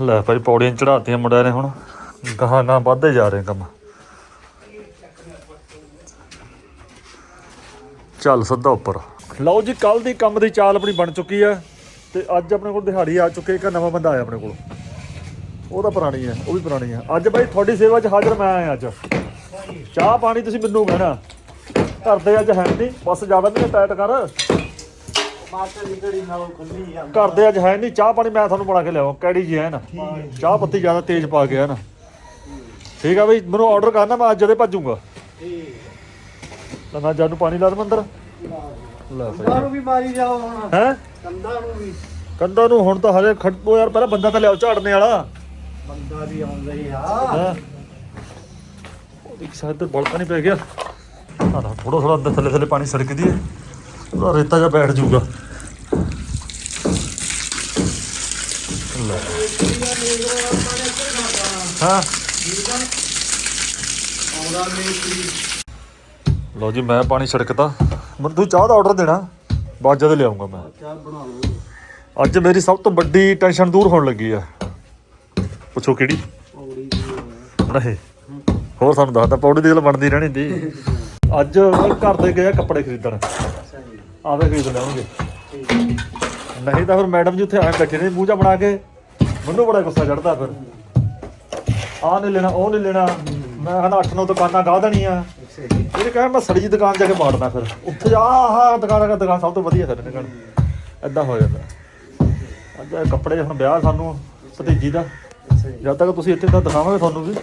ਲੈ ਭਾਈ ਪੌੜੀਆਂ ਚੜਾਤੀਆਂ ਮੁੰਡਿਆਂ ਨੇ ਹੁਣ। ਗਾਹਾਂ ਨਾ ਵੱਧਦੇ ਜਾ ਰਹੇ ਕੰਮ। ਚੱਲ ਸਿੱਧਾ ਉੱਪਰ। ਲਓ ਜੀ ਕੱਲ ਦੀ ਕੰਮ ਦੀ ਚਾਲ ਆਪਣੀ ਬਣ ਚੁੱਕੀ ਆ ਤੇ ਅੱਜ ਆਪਣੇ ਕੋਲ ਦਿਹਾੜੀ ਆ ਚੁੱਕੇ ਇੱਕ ਨਵਾਂ ਬੰਦਾ ਆਇਆ ਆਪਣੇ ਕੋਲ। ਉਹ ਤਾਂ ਪੁਰਾਣੀ ਹੈ ਉਹ ਵੀ ਪੁਰਾਣੀ ਹੈ ਅੱਜ ਬਾਈ ਤੁਹਾਡੀ ਸੇਵਾ 'ਚ ਹਾਜ਼ਰ ਮੈਂ ਆਇਆ ਅੱਜ। ਚਾਹ ਪਾਣੀ ਤੁਸੀਂ ਮੈਨੂੰ ਕਹਿਣਾ। ਘਰ ਦੇ ਅੱਜ ਹੈ ਨਹੀਂ ਬਸ ਜ਼ਿਆਦਾ ਨਹੀਂ ਟਾਈਟ ਕਰ। ਮਾਸਟਰ ਦੀ ਘੜੀ ਨਾਲ ਖੁੱਲੀ ਆ। ਘਰ ਦੇ ਅੱਜ ਹੈ ਨਹੀਂ ਚਾਹ ਪਾਣੀ ਮੈਂ ਤੁਹਾਨੂੰ ਬਣਾ ਕੇ ਲਿਆਵਾਂ ਕੈੜੀ ਜੀ ਹੈ ਨਾ। ਚਾਹ ਪੱਤੀ ਜ਼ਿਆਦਾ ਤੇਜ਼ ਪਾ ਕੇ ਹੈ ਨਾ। ਠੀਕ ਆ ਬਈ ਮੈਨੂੰ ਆਰਡਰ ਕਰਨਾ ਮੈਂ ਅੱਜ ਜਦੇ ਭੱਜੂਗਾ। ਲੈ ਮੈਂ ਜਦ ਨੂੰ ਪਾਣੀ ਲਾ ਦਮ ਅੰਦਰ। ਲੈ ਕੰਧਾਂ ਨੂੰ ਵੀ ਮਾਰੀ ਜਾਓ ਹੁਣ। ਹੈ? ਕੰਧਾਂ ਨੂੰ ਵੀ। ਕੰਧਾਂ ਨੂੰ ਹੁਣ ਤਾਂ ਹਲੇ ਖੜੋ ਯਾਰ ਪਹਿਲਾਂ ਬੰਦਾ ਤਾਂ ਲਿਆਓ ਝਾੜਨੇ ਵਾਲਾ। ਬੰਦਾ ਵੀ ਆਉਂਦਾ ਹੀ ਆ। ਇੱਕ ਸਾਈਡ ਤੇ ਬਲਕਾ ਨਹੀਂ ਪੈ ਗਿਆ। ਥੋੜਾ ਥੋੜਾ ਅੰਦਰ ਥੱਲੇ ਥੱਲੇ ਪਾਣੀ ਸੜਕਦੀ ਹੈ। ਉਹਦਾ ਰੇਤਾ ਜਿਹਾ ਬੈਠ ਜਾਊਗਾ ਲੈ ਹਾਂ। ਆਉਂਦਾ ਲਓ ਜੀ, ਮੈਂ ਪਾਣੀ ਛਿੜਕਤਾ। ਮੈਨੂੰ ਤੂੰ ਚਾਹ ਦਾ ਆਰਡਰ ਦੇਣਾ। ਬਾਅਦ ਜਦ ਲਿਆਉਂਗਾ ਮੈਂ। ਚਾਹ ਬਣਾ ਲਓ ਅੱਜ ਮੇਰੀ ਸਭ ਤੋਂ ਵੱਡੀ ਟੈਨਸ਼ਨ ਦੂਰ ਹੋਣ ਲੱਗੀ ਆ। ਪੁੱਛੋ ਕਿਹੜੀ? ਨਹੀਂ। ਹੋਰ ਸਾਨੂੰ ਦੱਸਦਾ, ਪੌੜੀ ਦੀ ਗੱਲ ਬਣਦੀ ਰਹਿਣੀ ਦੀ। ਅੱਜ ਘਰ ਦੇ ਗਏ ਕੱਪੜੇ ਖਰੀਦਣ। ਆਵੇ ਖਰੀਦ ਲਿਆਉਂਗੇ ਨਹੀਂ ਤਾਂ ਫਿਰ ਮੈਡਮ ਜੀ ਉੱਥੇ ਆ ਬੈਠੇ ਨੇ, ਮੂੰਹ ਜਾ ਬਣਾ ਕੇ। ਮੈਨੂੰ ਬੜਾ ਗੁੱਸਾ ਚੜਦਾ ਫਿਰ। ਆਹ ਨਹੀਂ ਲੈਣਾ ਉਹ ਨਹੀਂ ਲੈਣਾ। ਮੈਂ ਹਨਾ 8-9 ਦੁਕਾਨਾਂ ਗਾਹ ਦੇਣੀਆਂ। ਸਹੀ ਇਹ ਕਹੇ ਮੈਂ ਸੜੀ ਜੀ ਦੁਕਾਨ ਜਾ ਕੇ ਮਾਰਨਾ ਫਿਰ। ਉੱਥੇ ਜਾ ਆਹ ਦੁਕਾਨ ਆ ਦੁਕਾਨ ਸਭ ਤੋਂ ਵਧੀਆ ਫਿਰ ਨਿਕਲ ਐਦਾਂ ਹੋ ਜਾਂਦਾ। ਅੱਜ ਇਹ ਕੱਪੜੇ ਹੁਣ ਵਿਆਹ ਸਾਨੂੰ ਭਤੀਜੀ ਦਾ। ਜਦ ਤੱਕ ਤੁਸੀਂ ਇੱਥੇ ਤਾਂ ਦਿਖਾਵਾਂਗੇ ਤੁਹਾਨੂੰ ਵੀ।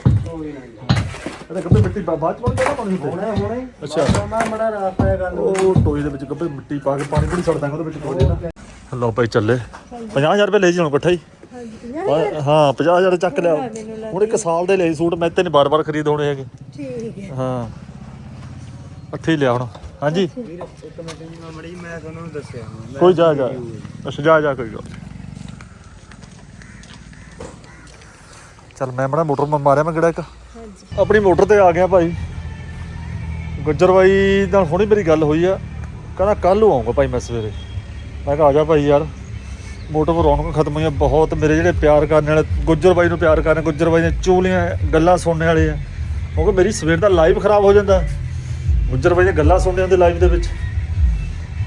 ਇਹਦੇ ਗੱਬੇ ਮਿੱਟੀ ਬਾਅਦ ਚ ਪਾਉਣੀ ਚਾਹੀਦਾ ਪਾਣੀ ਹੁਣੇ ਹੁਣੇ ਅੱਛਾ। ਮੈਂ ਬੜਾ ਰਾਤ ਹੈ ਗੱਲ। ਉਹ ਟੋਏ ਦੇ ਵਿੱਚ ਗੱਬੇ ਮਿੱਟੀ ਪਾ ਕੇ ਪਾਣੀ ਪੂਣੀ ਛੱਡ ਦਾਂਗੇ ਉਹਦੇ ਵਿੱਚ ਕੋਈ ਨਾ। ਲਓ ਭਾਈ ਚੱਲੇ। 50000 ਰੁਪਏ ਲੈ ਜੀ ਹੁਣ ਇਕੱਠਾ ਹੀ। ਪਰ- ਹਾਂ 50000 ਚੱਕ ਲਿਆ। ਹੁਣ ਇੱਕ ਸਾਲ ਦੇ ਲਈ ਸੂਟ ਮੈਂ ਤੇ ਨਹੀਂ ਬਾਰ-ਬਾਰ ਖਰੀਦ ਹੋਣੇ ਹੈਗੇ। ਠੀਕ ਹੈ। ਹਾਂ। ਅੱਠੇ ਹੀ ਲਿਆ ਹੁਣ। ਹਾਂਜੀ? ਵੀਰ ਇੱਕ ਮਿੰਟ ਮੈਂ ਮੜੀ ਮੈਂ ਤੁਹਾਨੂੰ ਦੱਸਿਆ। ਮੈਂ ਕੋਈ ਜਾ ਜਾ ਅੱਛਾ ਜਾ ਜਾ ਕੋਈ ਗੱਲ ਨੀ। ਚੱਲ ਮੈਂ ਬੜਾ ਮੋਟਰ ਮ- ਮਾਰਿਆ ਮੈਂ ਕਿਹੜਾ ਇੱਕ? ਹਾਂਜੀ। ਆਪਣੀ ਮੋਟਰ ਤੇ ਆ ਗਿਆ ਭਾਈ। ਗੁੱਜਰ ਬਾਈ ਨਾਲ ਹੁਣੀ ਮੇਰੀ ਗੱਲ ਹੋਈ ਆ। ਕਹਿੰਦਾ ਕੱਲ ਨੂੰ ਆਉਂਗਾ ਭਾਈ ਮੈਂ ਸਵੇਰੇ। ਮੈਂ ਕਿਹਾ ਆ ਜਾ ਭਾਈ ਯਾਰ। ਮੋਟਰ ਪਰ ਰੌਣਕ ਖਤਮ ਹੋਈਆਂ ਬਹੁਤ ਮੇਰੇ ਜਿਹੜੇ ਪਿਆਰ ਕਰਨ ਵਾਲੇ, ਗੁੱਜਰ ਬਾਈ ਨੂੰ ਪਿਆਰ ਕਰਨ, ਗੁੱਜਰ ਬਾਈ ਦੀਆਂ ਚੂਲੀਆਂ, ਗੱਲਾਂ ਸੁਣਨ ਵਾਲੇ ਆ। ਕਿਉਂਕਿ ਮੇਰੀ ਸਵੇਰ ਦਾ ਲਾਈਵ ਖਰਾਬ ਹੋ ਜਾਂਦਾ। ਗੁੱਜਰ ਬਾਈ ਦੀਆਂ ਗੱਲਾਂ ਸੁਣਨ ਦੇ ਲਾਈਵ ਦੇ ਵਿੱਚ।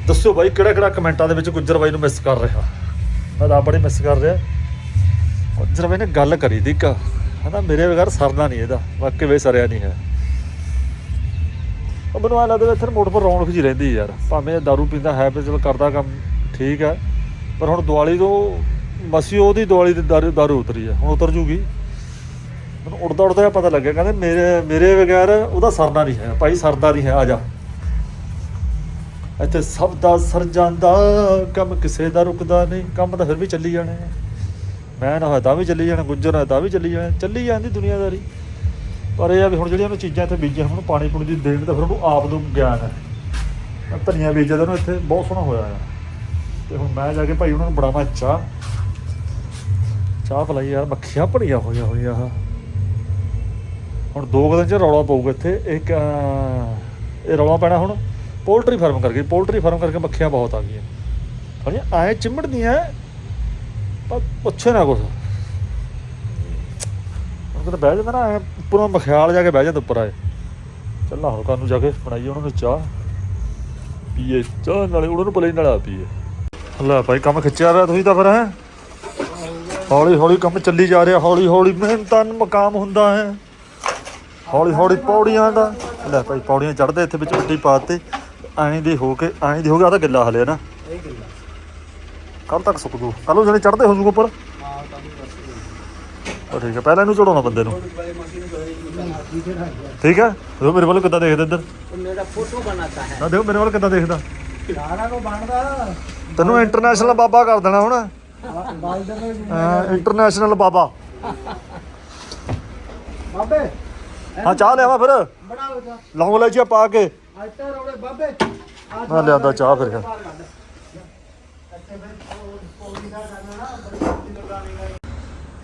ਦੱਸੋ ਬਾਈ ਕਿਹੜਾ ਕਿਹੜਾ ਕਮੈਂਟਾਂ ਦੇ ਵਿੱਚ ਗੁੱਜਰ ਬਾਈ ਨੂੰ ਮਿਸ ਕਰ ਰਿਹਾ। ਮੈਂ ਤਾਂ ਆਪ ਮਿਸ ਕਰ ਰਿਹਾ। ਗੁੱਜਰ ਬਾਈ ਨੇ ਗੱਲ ਕਰੀ ਦੀ ਇੱਕ। ਹਨਾ ਮੇਰੇ ਬਗੈਰ ਸਰਦਾ ਨਹੀਂ ਇਹਦਾ। ਵਾਕਈ ਵੇ ਸਰਿਆ ਨਹੀਂ ਹੈ। ਉਹ ਮੈਨੂੰ ਐਂ ਲੱਗਦਾ ਇੱਥੇ ਮੋੜ ਪਰ ਰੌਣਕ ਜੀ ਰਹਿੰਦੀ ਯਾਰ। ਭਾਵੇਂ ਇਹ ਦਾਰੂ ਪੀਂਦਾ ਹੈ ਪਰ ਚਲ ਕਰਦਾ ਕੰਮ ਠੀਕ ਹੈ। ਪਰ ਹੁਣ ਦੀਵਾਲੀ ਤੋਂ ਮਸੀ ਉਹਦੀ ਦੀਵਾਲੀ ਦੀ ਦਾਰੂ ਦਾਰੂ ਉਤਰੀ ਹੈ ਹੁਣ ਉਤਰ ਜੂਗੀ। ਮੈਨੂੰ ਉੜਦਾ ਉੜਦਾ ਪਤਾ ਲੱਗਿਆ, ਕਹਿੰਦੇ ਮੇਰੇ ਮੇਰੇ ਬਗੈਰ ਉਹਦਾ ਸਰਦਾ ਨਹੀਂ ਹੈ, ਭਾਈ ਸਰਦਾ ਨਹੀਂ ਹੈ, ਆ ਜਾ। ਇੱਥੇ ਸਭ ਦਾ ਸਰ ਜਾਂਦਾ, ਕੰਮ ਕਿਸੇ ਦਾ ਰੁਕਦਾ ਨਹੀਂ, ਕੰਮ ਤਾਂ ਫਿਰ ਵੀ ਚੱਲੀ ਜਾਣੇ। ਮੈਂ ਨਾ ਹੋਇਆ ਤਾਂ ਵੀ ਚੱਲੀ ਜਾਣਾ, ਗੁੱਜਰ ਹੋਇਆ ਤਾਂ ਵੀ ਚੱਲੀ ਜਾਣਾ, ਚੱਲੀ ਜਾਂਦੀ ਦੁਨੀਆਦਾਰੀ। ਪਰ ਇਹ ਆ ਵੀ ਹੁਣ ਜਿਹੜੀਆਂ ਉਹਨੂੰ ਚੀਜ਼ਾਂ ਇੱਥੇ ਬੀਜੀਆਂ, ਹੁਣ ਪਾਣੀ ਪੂਣੀ ਦੀ ਦੇਣ ਤਾਂ ਫਿਰ ਉਹਨੂੰ ਆਪ ਨੂੰ ਗਿਆਨ ਹੈ। ਧਨੀਆ ਬੀਜਿਆ ਤਾਂ ਉਹਨੂੰ ਇੱਥੇ ਬਹੁਤ ਸੋਹਣਾ ਹੋਇਆ ਆ। ਤੇ ਹੁਣ ਮੈਂ ਜਾ ਕੇ ਭਾਈ ਉਹਨਾਂ ਨੂੰ ਬੜਾਵਾਂ ਚਾਹ ਚਾਹ ਪਲਾਈ ਯਾਰ, ਮੱਖੀਆਂ ਭਰੀਆਂ ਹੋਈਆਂ ਹੋਈਆਂ ਆ। ਹੁਣ ਦੋ ਕੁ ਦਿਨ ਚ ਰੌਲਾ ਪਊਗਾ ਇੱਥੇ। ਇੱਕ ਇਹ ਰੌਲਾ ਪੈਣਾ ਹੁਣ ਪੋਲਟਰੀ ਫਾਰਮ ਕਰਕੇ, ਪੋਲਟਰੀ ਫਾਰਮ ਕਰਕੇ ਮੱਖੀਆਂ ਬਹੁਤ ਆ ਗਈਆਂ। ਹਣੀਆਂ ਐ ਚਿੰਮੜਦੀਆਂ ਪਰ ਪੁੱਛੇ ਨਾ ਕੁਛ। ਉਹ ਕਿਤੇ ਬਹਿ ਜਾਂਦਾ ਨਾ, ਐ ਉੱਪਰੋਂ ਮਖਿਆਲ ਜਾ ਕੇ ਬਹਿ ਜਾਂਦਾ ਉੱਪਰ ਆਏ। ਚੱਲ ਹੁਣ ਨੂੰ ਜਾ ਕੇ ਬਣਾਈਏ ਉਹਨਾਂ ਨੂੰ ਚਾਹ। ਪੀਏ ਚਾਹ, ਨਾਲੇ ਉਹਨਾਂ ਨੂੰ ਪਲੇ ਨਾਲ ਆ ਪੀਏ। ਲੈ ਭਾਈ ਕੰਮ ਖਿੱਚਿਆ ਰਿਹਾ ਤੁਸੀਂ ਤਾਂ ਫਿਰ ਹੈ? ਹੌਲੀ ਹੌਲੀ ਕੰਮ ਚੱਲੀ ਜਾ ਰਿਹਾ ਹੌਲੀ ਹੌਲੀ ਮਿਹਨਤਾਂ ਮਕਾਮ ਹੁੰਦਾ ਹੈ। ਹੌਲੀ ਹੌਲੀ ਪੌੜੀਆਂ ਦਾ ਲੈ ਭਾਈ ਪੌੜੀਆਂ ਚੜਦੇ ਇੱਥੇ ਵਿੱਚ ਮਿੱਟੀ ਪਾਤੇ ਐਂ ਦੀ ਹੋ ਕੇ ਐਂ ਦੀ ਹੋ ਗਿਆ ਤਾਂ ਗਿੱਲਾ ਹਲੇ ਨਾ। ਕੱਲ ਤੱਕ ਸੁੱਕ ਜੂ। ਕੱਲੋਂ ਜਿਹੜੇ ਚੜਦੇ ਹੋ ਜੂਗੇ ਉੱਪਰ। ਉਹ ਠੀਕ ਹੈ ਪਹਿਲਾਂ ਇਹਨੂੰ ਚੜਾਉਣਾ ਬੰਦੇ ਨੂੰ। ਠੀਕ ਹੈ? ਉਹ ਮੇਰੇ ਵੱਲ ਕਿੱਦਾਂ ਦੇਖਦੇ ਇੱਧਰ। ਮੇਰਾ ਫੋਟੋ ਬਣਾਤਾ ਹੈ। ਨਾ ਦੇਖੋ ਮੇਰੇ ਵੱਲ ਕਿੱਦਾਂ ਦੇਖਦਾ। ਸਾਰਾ ਨੂੰ ਬਣਦਾ। ਤੈਨੂੰ ਇੰਟਰਨੈਸ਼ਨਲ ਬਾਬਾ ਕਰ ਦੇਣਾ ਹੁਣ। ਇੰਟਰਨੈਸ਼ਨਲ ਬਾਬਾ। ਬਾਬੇ ਹਾਂ ਚਾਹ ਲਿਆਵਾ ਫਿਰ। ਲੌਂਗ ਲੈਚੀਆ ਪਾ ਕੇ। ਹਾਂ ਲਿਆਦਾ ਚਾਹ ਫਿਰ।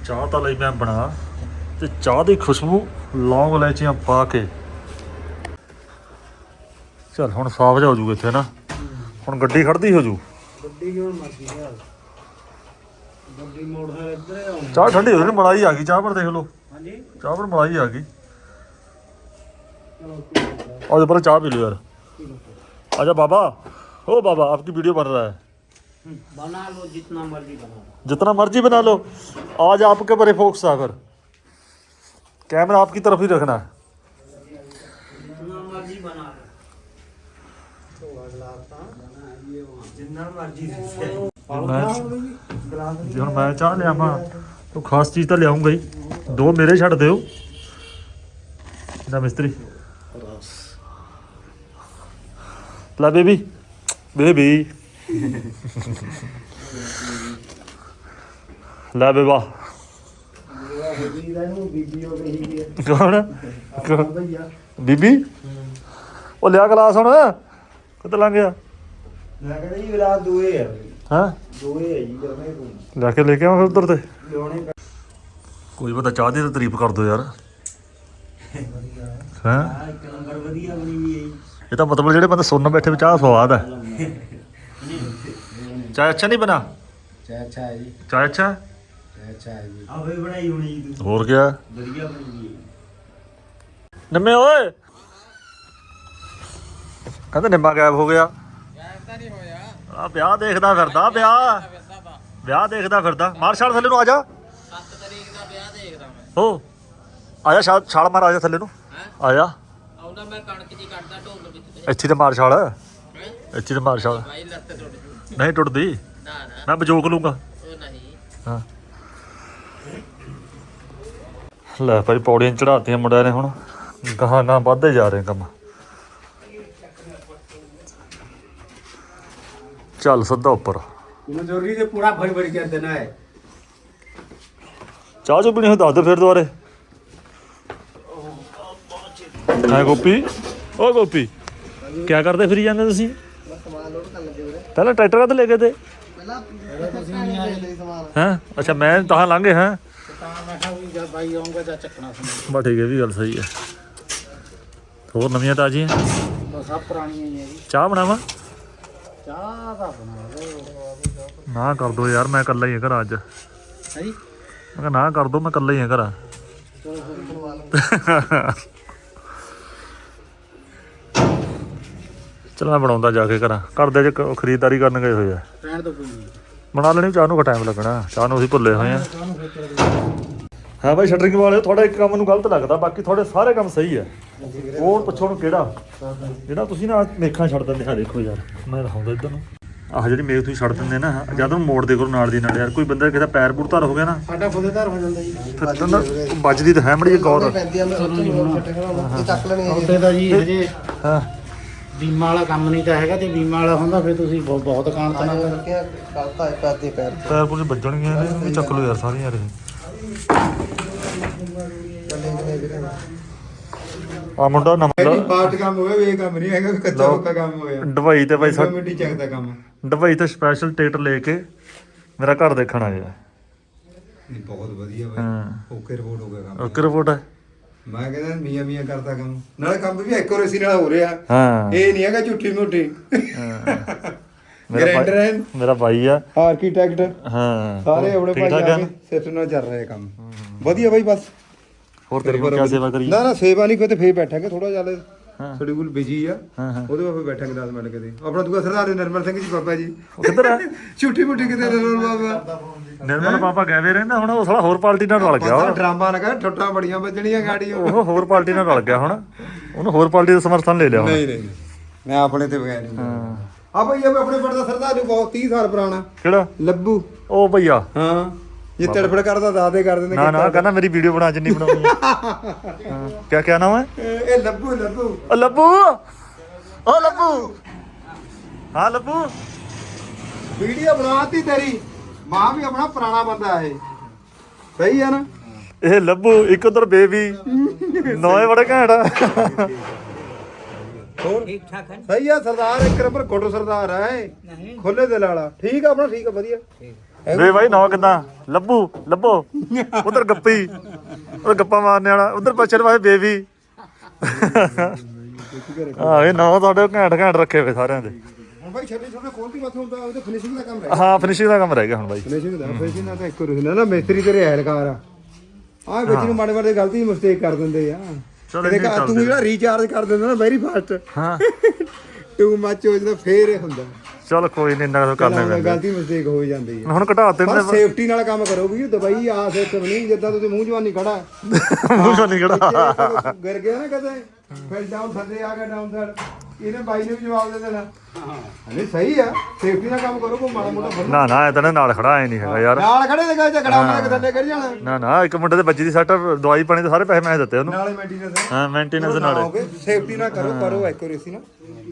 ਚਾਹ ਤਾਂ ਲਈ ਮੈਂ ਬਣਾ। ਤੇ ਚਾਹ ਦੀ ਖੁਸ਼ਬੂ ਲੌਂਗ ਲੈਚੀਆਂ ਪਾ ਕੇ। ਚਲ ਹੁਣ ਸਾਫ਼ ਜਾ ਹੋ ਜੂਗਾ ਇੱਥੇ ਨਾ। ਹੁਣ ਗੱਡੀ ਖੜਦੀ ਹੋ ਜੂ। गड्डी की मर्जी है ਗੱਡੀ ਮੋਟਰ ਇੱਧਰ ਆਉਣੀ ਚਾਹ ਠੰਡੀ ਹੋ ਗਈ ਮਲਾਈ ਆ ਗਈ ਚਾਹ ਪਰ ਦੇਖ ਲਓ ਹਾਂਜੀ ਚਾਹ ਪਰ ਮਲਾਈ ਆ ਗਈ और पर चाय पी लो यार अच्छा बाबा ओ बाबा आपकी वीडियो बन रहा है बना लो जितना मर्जी बना लो जितना मर्जी बना लो आज आपके पर फोक्स था फिर कैमरा आपकी तरफ ही रखना है ਜਿੰਨਾ ਜੇ ਹੁਣ ਮੈਂ ਚਾਹ ਲਿਆ ਮਾ ਤੂੰ ਖਾਸ ਚੀਜ਼ ਤਾਂ ਲਿਆਉਂਗਾ ਹੀ ਦੋ ਮੇਰੇ ਛੱਡ ਦਿਓ। ਇਹਦਾ ਮਿਸਤਰੀ। ਰਸ ਲੈ ਬੇਬੀ। ਬੇਬੀ। ਲੈ ਬੇਬਾ ਕੌਣ? ਕੌਣ? ਬੀਬੀ? ਉਹ ਲਿਆ ਗਲਾਸ ਹੁਣ। ਕਿੱਥੇ ਲੰਘ ਗਿਆ? ਮੈਂ ਕਹਿੰਦਾ ਜੀ ਰਾਤ ਦੋਏ ਆ ਹਾਂ? ਦੋਏ ਹੈ ਜੀ ਜਮੇ ਕੋਈ ਲੈ ਕੇ ਲੈ ਕੇ ਆਵਾਂ ਫਿਰ ਉਧਰ ਤੇ। ਲਿਆਉਣੇ ਕੋਈ ਪਤਾ ਚਾਹ ਦੀ ਤਾਂ ਤਾਰੀਫ ਕਰ ਦੋ ਯਾਰ। ਹਾਂ? ਆ ਇੱਕ ਨੰਬਰ ਵਧੀਆ ਬਣੀ ਵੀ ਹੈ ਜੀ। ਇਹ ਤਾਂ ਮਤਲਬ ਜਿਹੜੇ ਬੰਦੇ ਸੁਣਨ ਬੈਠੇ ਆਹ ਸਵਾਦ ਹੈ ਚਾਹ ਅੱਛਾ ਨਹੀਂ ਬਣਾ? ਚਾਹ ਅੱਛਾ ਹੈ ਜੀ। ਚਾਹ ਅੱਛਾ? ਚਾਹ ਅੱਛਾ ਹੈ ਜੀ। ਆ ਵੀ ਬਣਾਈ ਹੋਣੀ ਜੀ ਤੁਸੀਂ। ਹੋਰ ਕਿਆ? ਵਧੀਆ ਬਣੀ ਵੀ ਹੈ ਨਿੰਮੇ ਓਏ! ਕਹਿੰਦੇ ਨਿੰਮਾ ਗਾਇਬ ਹੋ ਗਿਆ। ਨਹੀਂ ਹੋਇਆ। ਆ ਵਿਆਹ ਦੇਖਦਾ ਫਿਰਦਾ ਵਿਆਹ। ਵਿਆਹ ਦੇਖਦਾ ਫਿਰਦਾ। ਮਾਰ ਛਾਲ ਥੱਲੇ ਨੂੰ ਆ ਜਾ। 7 ਤਰੀਕ ਦਾ ਵਿਆਹ ਦੇਖਦਾ ਮੈਂ। ਹੋ। ਆ ਜਾ ਛਾਲ ਛਾਲ ਮਾਰ ਆ ਜਾ ਥੱਲੇ ਨੂੰ। ਆ ਜਾ। ਆਉਂਦਾ ਮੈਂ ਕਣਕ ਜੀ ਕੱਢਦਾ ਢੋਲ ਵਿੱਚ ਤੇ। ਇੱਥੇ ਤੇ ਮਾਰ ਛਾਲ? ਇੱਥੇ ਤੇ ਮਾਰ ਛਾਲ ਬਾਈ ਲੱਤ ਟੁੱਟ ਜੂ। ਨਹੀਂ ਟੁੱਟਦੀ। ਨਾ ਨਾ। ਮੈਂ ਬਜੋਕ ਲੂੰਗਾ। ਉਹ ਨਹੀਂ। ਹਾਂ। ਲੈ ਭਾਈ ਪੌੜੀਆਂ ਚੜਾਤੀਆਂ ਮੁੰਡਿਆਂ ਨੇ ਹੁਣ। ਗਾਹਾਂ ਗਾਹਾਂ ਵੱਧਦੇ ਜਾ ਰਹੇ ਕੰਮ। ਚੱਲ ਸਿੱਧਾ ਉੱਪਰ। ਮਜ਼ਦੂਰੀ ਤੇ ਪੂਰਾ ਭਰੀ ਭਰੀ ਕਰ ਦੇਣਾ ਹੈ। ਚਾਹ ਚੋ ਪੀਣੀ ਹੋ ਦੱਸ ਦੇ ਫਿਰ ਦੁਬਾਰੇ। ਹਾਂ ਗੋਪੀ? ਓ ਗੋਪੀ ਕੀ ਕਰਦੇ ਫਿਰੀ ਜਾਂਦੇ ਤੁਸੀਂ? ਪਹਿਲਾਂ ਟਰੈਕਟਰ ਕਦ ਲੈ ਗਏ ਤੇ? ਹਾਂ? ਅੱਛਾ ਮੈਂ ਤਾਂ ਲੰਘੇ ਹਾਂ? ਬਾ ਠੀਕ ਹੈ ਵੀ ਗੱਲ ਸਹੀ ਹੈ। ਹੋਰ ਨਵੀਆਂ ਤਾਜ਼ੀਆਂ? ਬਸ ਸਭ ਪੁਰਾਣੀਆਂ ਹੀ ਹੈ ਜੀ। ਚਾਹ ਬਣਾਵਾਂ? ਚਾਹ ਦਾ ਬਣਾ ਲਓ ਨਾ ਕਰ ਦੋ ਯਾਰ ਮੈਂ ਇਕੱਲਾ ਹੀ ਹਾਂ ਘਰ ਅੱਜ। ਮੈਂ ਹੈ ਜੀ ਕਿਹਾ ਨਾ ਕਰ ਦੋ ਮੈਂ ਇਕੱਲਾ ਹੀ ਹਾਂ ਘਰ। ਚਲ ਮੈਂ ਬਣਾਉਂਦਾ ਜਾ ਕੇ ਘਰਾਂ। ਘਰ ਦੇ ਚ ਕ- ਖਰੀਦਦਾਰੀ ਕਰਨ ਗਏ ਹੋਏ ਆ। ਰਹਿਣ ਤੋਂ ਕੋਈ ਨਹੀਂ ਬਣਾ ਲੈਣੀ ਚਾਹ ਨੂੰ ਟਾਈਮ ਲੱਗਣਾ। ਚਾਹ ਨੂੰ ਅਸੀਂ ਭੁੱਲੇ ਹੋਏ ਆ। ਕਾਹਨੂੰ ਖੇਤਰ ਹਾਂ ਭਾਈ ਸ਼ਟਰਿੰਗ ਵਾਲੇ ਤੁਹਾਡਾ ਇੱਕ ਕੰਮ ਨੂੰ ਗਲਤ ਲੱਗਦਾ ਬਾਕੀ ਤੁਹਾਡੇ ਸਾਰੇ ਕੰਮ ਸਹੀ ਆ ਉਹ ਪੁੱਛੋ ਨੂੰ ਕਿਹੜਾ? ਜਿਹੜਾ ਤੁਸੀਂ ਨਾ ਮੇਖਾਂ ਛੱਡ ਦਿੰਦੇ ਆ ਦੇਖੋ ਯਾਰ। ਮੈਂ ਦਿਖਾਉਂਦਾ ਇੱਧਰ ਨੂੰ। ਆਹ ਜਿਹੜੀ ਮੇਖ ਤੁਸੀਂ ਛੱਡ ਦਿੰਦੇ ਨਾ ਜਦ ਨੂੰ ਮੋੜ ਦੇ ਕਰੋ ਨਾਲ ਦੀ ਨਾਲ ਯਾਰ ਕੋਈ ਬੰਦਾ ਕਿਤੇ ਪੈਰ ਪੂਰ ਧਰ ਹੋ ਗਿਆ ਨਾ ਸਾਡਾ ਖੁਦੇਦਾਰ ਹੋ ਜਾਂਦਾ ਜੀ। ਫਿਰ ਤਾਂ ਨਾ ਵੱਜਦੀ ਤਾਂ ਹੈ ਮੜੀ ਗੌਰ ਪੈਂਦੀਆਂ ਮੈਂ ਉੱਥੇ ਇਹ ਚੱਕ ਲੈਣੀ ਉਹਦੇ ਦਾ ਜੀ ਹਜੇ ਹਾਂ। ਬੀਮਾ ਵਾਲਾ ਕੰਮ ਨਹੀਂ ਤਾਂ ਹੈਗਾ ਤੇ ਬੀਮਾ ਵਾਲਾ ਹੁੰਦਾ ਫਿਰ ਤੁਸੀਂ ਬਹੁਤ- ਕਾਂਤ ਨਾ ਆਇਆ ਰੱਖਿਆ ਗਲਤ ਹੈ ਪੈਰ ਦੇ ਪੈਰ ਪੈਰ ਪੂਰ ਵੱਜਣਗੀਆਂ ਨੇ ਵੀ ਚੱਕ ਲਓ ਯਾਰ ਸਾਰੀਆਂ ਰੇ ਚੱਲੇ ਨੇ ਵੀਰੇ ਆ ਮੁੰਡਾ ਨਵਾਂ ਪਾਰਟ ਕੰਮ ਹੋਇਆ ਵੀ ਇਹ ਕੰਮ ਨਹੀਂ ਹੈਗਾ ਕੱਚਾ ਪੱਕਾ ਕੰਮ ਹੋਇਆ। ਡਬਈ ਤੇ ਭਾਈ ਸਾ ਕਮੇਟੀ ਚੱਕਦਾ ਕੰਮ। ਡਬਈ ਤੇ ਸਪੈਸ਼ਲ ਟਿਕਟ ਲੈ ਕੇ ਮੇਰਾ ਘਰ ਦੇਖਣ ਆਇਆ। ਨਹੀਂ ਬਹੁਤ ਵਧੀਆ ਹਾਂ। ਬਾਈ ਓਕੇ ਰਿਪੋਰਟ ਹੋ ਗਿਆ ਕੰਮ। ਓਕੇ ਰਿਪੋਰਟ ਹੈ ਮੈਂ ਕਹਿੰਦਾ ਮੀਆਂ ਮੀਆਂ ਕਰਦਾ ਕੰਮ। ਨਾਲੇ ਕੰਮ ਵੀ ਐਕੂਰੇਸੀ ਨਾਲ ਹੋ ਰਿਹਾ। ਹਾਂ। ਇਹ ਨਹੀਂ ਹੈਗਾ ਝੂਠੀ ਮੋਟੀ। ਮੇਰਾ ਭਾਈ- ਹੈ ਮੇਰਾ ਭਾਈ ਆ। ਆਰਕੀਟੈਕਟ ਹਾਂ। ਸਾਰੇ ਆਪਣੇ ਠੀਕ ਭਾਈ ਠਾਕ ਆ ਆ? ਕੇ ਸਿਸਟਮ ਨਾਲ ਚੱਲ ਰਿਹਾ ਕੰਮ। ਵਧੀਆ ਬਾਈ ਬਸ। ਹੋਰ ਤੇਰੇ ਕੋਲ ਕੀ ਸੇਵਾ ਕਰੀ ਨਾ ਨਾ ਸੇਵਾ ਨਹੀਂ ਕੋਈ ਤੇ ਫੇਰ ਬੈਠਾਂਗੇ ਥੋੜਾ ਚੱਲ ਹਾਂ। ਸ਼ਡਿਊਲ ਬਿਜ਼ੀ ਆ। ਹਾਂ ਹਾਂ। ਉਹਦੇ ਬਾਅਦ ਬੈਠਾਂਗੇ 10 ਮਿੰਟ ਕਿਤੇ ਆਪਣਾ ਦੂਆ ਸਰਦਾਰ ਨਿਰਮਲ ਸਿੰਘ ਜੀ ਬਾਬਾ ਜੀ। ਉਹ ਕਿੱਧਰ ਆ? ਝੂਠੀ ਮੋਟੀ ਕਿਤੇ ਨਿਰਮਲ ਬਾਬਾ। ਨਿਰਮਲ ਪਾਪਾ ਗੈਵੇ ਰਹਿੰਦਾ ਹੁਣ ਉਹ ਸਾਲਾ ਹੋਰ ਪਾਰਟੀ ਨਾਲ ਰਲ ਗਿਆ ਪਤਾ ਉਹ। ਡਰਾਮਾ ਲਗਾ ਠੱਟਾਂ ਬੜੀਆਂ ਵੱਜਣੀਆਂ ਗਾੜੀਆਂ। ਉਹ ਹੋਰ ਪਾਰਟੀ ਨਾਲ ਰਲ ਗਿਆ ਹੁਣ। ਉਹਨੂੰ ਹੋਰ ਪਾਰਟੀ ਦਾ ਸਮਰਥਨ ਲੈ ਲਿਆ ਹੁਣ। ਨਹੀਂ ਨਹੀਂ ਨਹੀਂ। ਮੈਂ ਆਪਣੇ ਤੇ ਬਗੈਰ ਨਹੀਂ ਆ ਭਾਈ ਇਹ ਆਪਣੇ ਪਿੰਡ ਦਾ ਸਰਦਾਰ ਨੂੰ ਬਹੁਤ 30 ਸਾਲ ਪੁਰਾਣਾ। ਕਿਹੜਾ? ਲੱਭੂ। ਉਹ ਭਈਆ। ਹਾਂ। ਜੇ ਤੜਫੜ ਕਰਦਾ ਦਾਦੇ ਕਰ ਦਿੰਦੇ ਨਾ ਨਾ ਕਹਿੰਦਾ ਮੇਰੀ ਵੀਡੀਓ ਬਣਾ ਜਿੰਨੀ ਬਣਾਉਣੀ ਹੈ ਹਾਂ ਕੀ ਕਿਆ ਨਾਮ ਹੈ? ਇਹ ਲੱਭੂ ਲੱਭੂ। ਓ ਲੱਭੂ? ਓ ਲੱਭੂ? ਹਾਂ ਲੱਭੂ। ਵੀਡੀਓ ਬਣਾਤੀ ਤੇਰੀ। ਮਾਂ ਵੀ ਆਪਣਾ ਪੁਰਾਣਾ ਬੰਦਾ ਇਹ। ਸਹੀ ਆ ਨਾ? ਇਹ ਲੱਭੂ ਇੱਕ ਉਧਰ ਬੇਬੀ। ਨੋਏ ਬੜੇ ਘੈਂਟ। ਆ ਹੋਰ ਠੀਕ ਠਾਕ ਹੈ ਸਹੀ ਆ ਸਰਦਾਰ ਇੱਕ ਨੰਬਰ ਗੁੱਡ ਸਰਦਾਰ ਨਹੀਂ। ਖੁੱਲੇ ਦਿਲ ਵਾਲਾ। ਠੀਕ ਆ ਆਪਣਾ ਠੀਕ ਆ ਵਧੀਆ। ਵੇ ਭਾਈ ਨੌ ਕਿਦਾਂ? ਲੱਭੂ ਲੱਭੋ। ਉਧਰ ਗੱਪੀ ਉਧਰ ਗੱਪਾਂ ਮਾਰਨੇ ਵਾਲਾ ਉਧਰ ਪਛੜ ਵਾਏ ਬੇਬੀ। ਆ ਇਹ ਨੌ ਤੁਹਾਡੇ ਘੈਂਟ ਘੈਂਟ ਰੱਖੇ ਵੇ ਸਾਰਿਆਂ ਦੇ। ਹੁਣ ਭਾਈ ਛੱਡੇ ਛੋਟੇ ਖੋਲਤੀ ਮੱਥੋਂ ਤਾਂ ਉਹਦੇ ਫਿਨਿਸ਼ਿੰਗ ਦਾ ਕੰਮ ਰਹਿ ਹਾਂ ਫਿਨਿਸ਼ਿੰਗ ਦਾ ਕੰਮ ਰਹਿ ਗਿਆ ਹੁਣ ਬਾਈ। ਫਿਨਿਸ਼ਿੰਗ ਦਾ ਫਿਨਿਸ਼ਿੰਗ ਦਾ ਤਾਂ ਇੱਕੋ ਰਹਿੰਦਾ ਨਾ ਮਿਸਤਰੀ ਤੇਰੇ ਐਲਕਾਰ ਆ। ਆਹ ਵਿੱਚ ਨੂੰ ਮਾੜੇ ਮਾੜੇ ਗਲਤੀ ਮਿਸਟੇਕ ਕਰ ਦਿੰਦੇ ਆ। ਚਲੋ ਘਰ ਤੂੰ ਜਿਹੜਾ ਰੀਚਾਰਜ ਕਰ ਦਿੰਦਾ ਨਾ ਵੈਰੀ ਫਾਸਟ ਹਾਂ। ਟੂ ਮੱਚ ਹੋ ਜਾਂਦਾ ਫੇਰ ਇਹ ਹੁੰਦਾ। ਚਲ ਕੋਈ ਨਹੀਂ ਇੰਨਾ ਕੁ ਕਰਨਾ ਚਲੋ ਪੈਂਦਾ। ਗਲਤੀ ਮਿਸਟੇਕ ਹੋ ਜਾਂਦੀ ਹੈ। ਹੁਣ ਘਟਾ ਤੇ ਪਰ ਸੇਫਟੀ ਨਾਲ ਕੰਮ ਕਰੋ ਵੀ ਦਵਾਈ ਆ ਸਿਸਟਮ ਨਹੀਂ ਜਿੱਦਾਂ ਤੁਸੀਂ ਮੂੰਹ ਜਵਾਨੀ ਖੜਾ। ਮੂੰਹ ਨਹੀਂ ਖੜਾ। ਗਿਰ ਗਿਆ ਨਾ ਕਦੇ। ਫਿਰ ਡਾਊਨ ਥੱਲੇ ਆ ਗਿਆ ਡਾਊਨ ਥੱਲੇ ਇਹਨੇ ਬਾਈ ਨੇ ਵੀ ਜਵਾਬ ਦੇ ਦੇਣਾ। ਨਹੀਂ ਸਹੀ ਆ ਸੇਫਟੀ ਨਾਲ ਕੰਮ ਕਰੋ ਕੋ ਮਾੜਾ ਮੋਟਾ। ਨਾ ਨਾ ਇਹ ਤਾਂ ਨਾ ਨਾਲ ਖੜਾ ਐ ਨਹੀਂ ਹੈਗਾ ਯਾਰ। ਨਾਲ ਖੜੇ ਦੇ ਗਾ ਝਗੜਾ ਮਾਰ ਕੇ ਥੱਲੇ ਕਰ ਜਾਣਾ। ਨਾ ਨਾ ਇੱਕ ਮੁੰਡੇ ਦੇ ਬੱਜੀ ਦੀ ਸੱਟ ਦਵਾਈ ਪਾਣੀ ਦੇ ਸਾਰੇ ਪੈਸੇ ਮੈਂ ਦਿੱਤੇ ਉਹਨੂੰ। ਨਾਲੇ ਮੇਨਟੇਨੈਂਸ ਹਾਂ ਮੇਨਟੇਨੈਂਸ ਨਾਲ। ਸੇਫਟੀ ਨਾਲ ਕਰੋ ਕਰੋ ਐਕੂਰੇਸੀ ਨਾਲ।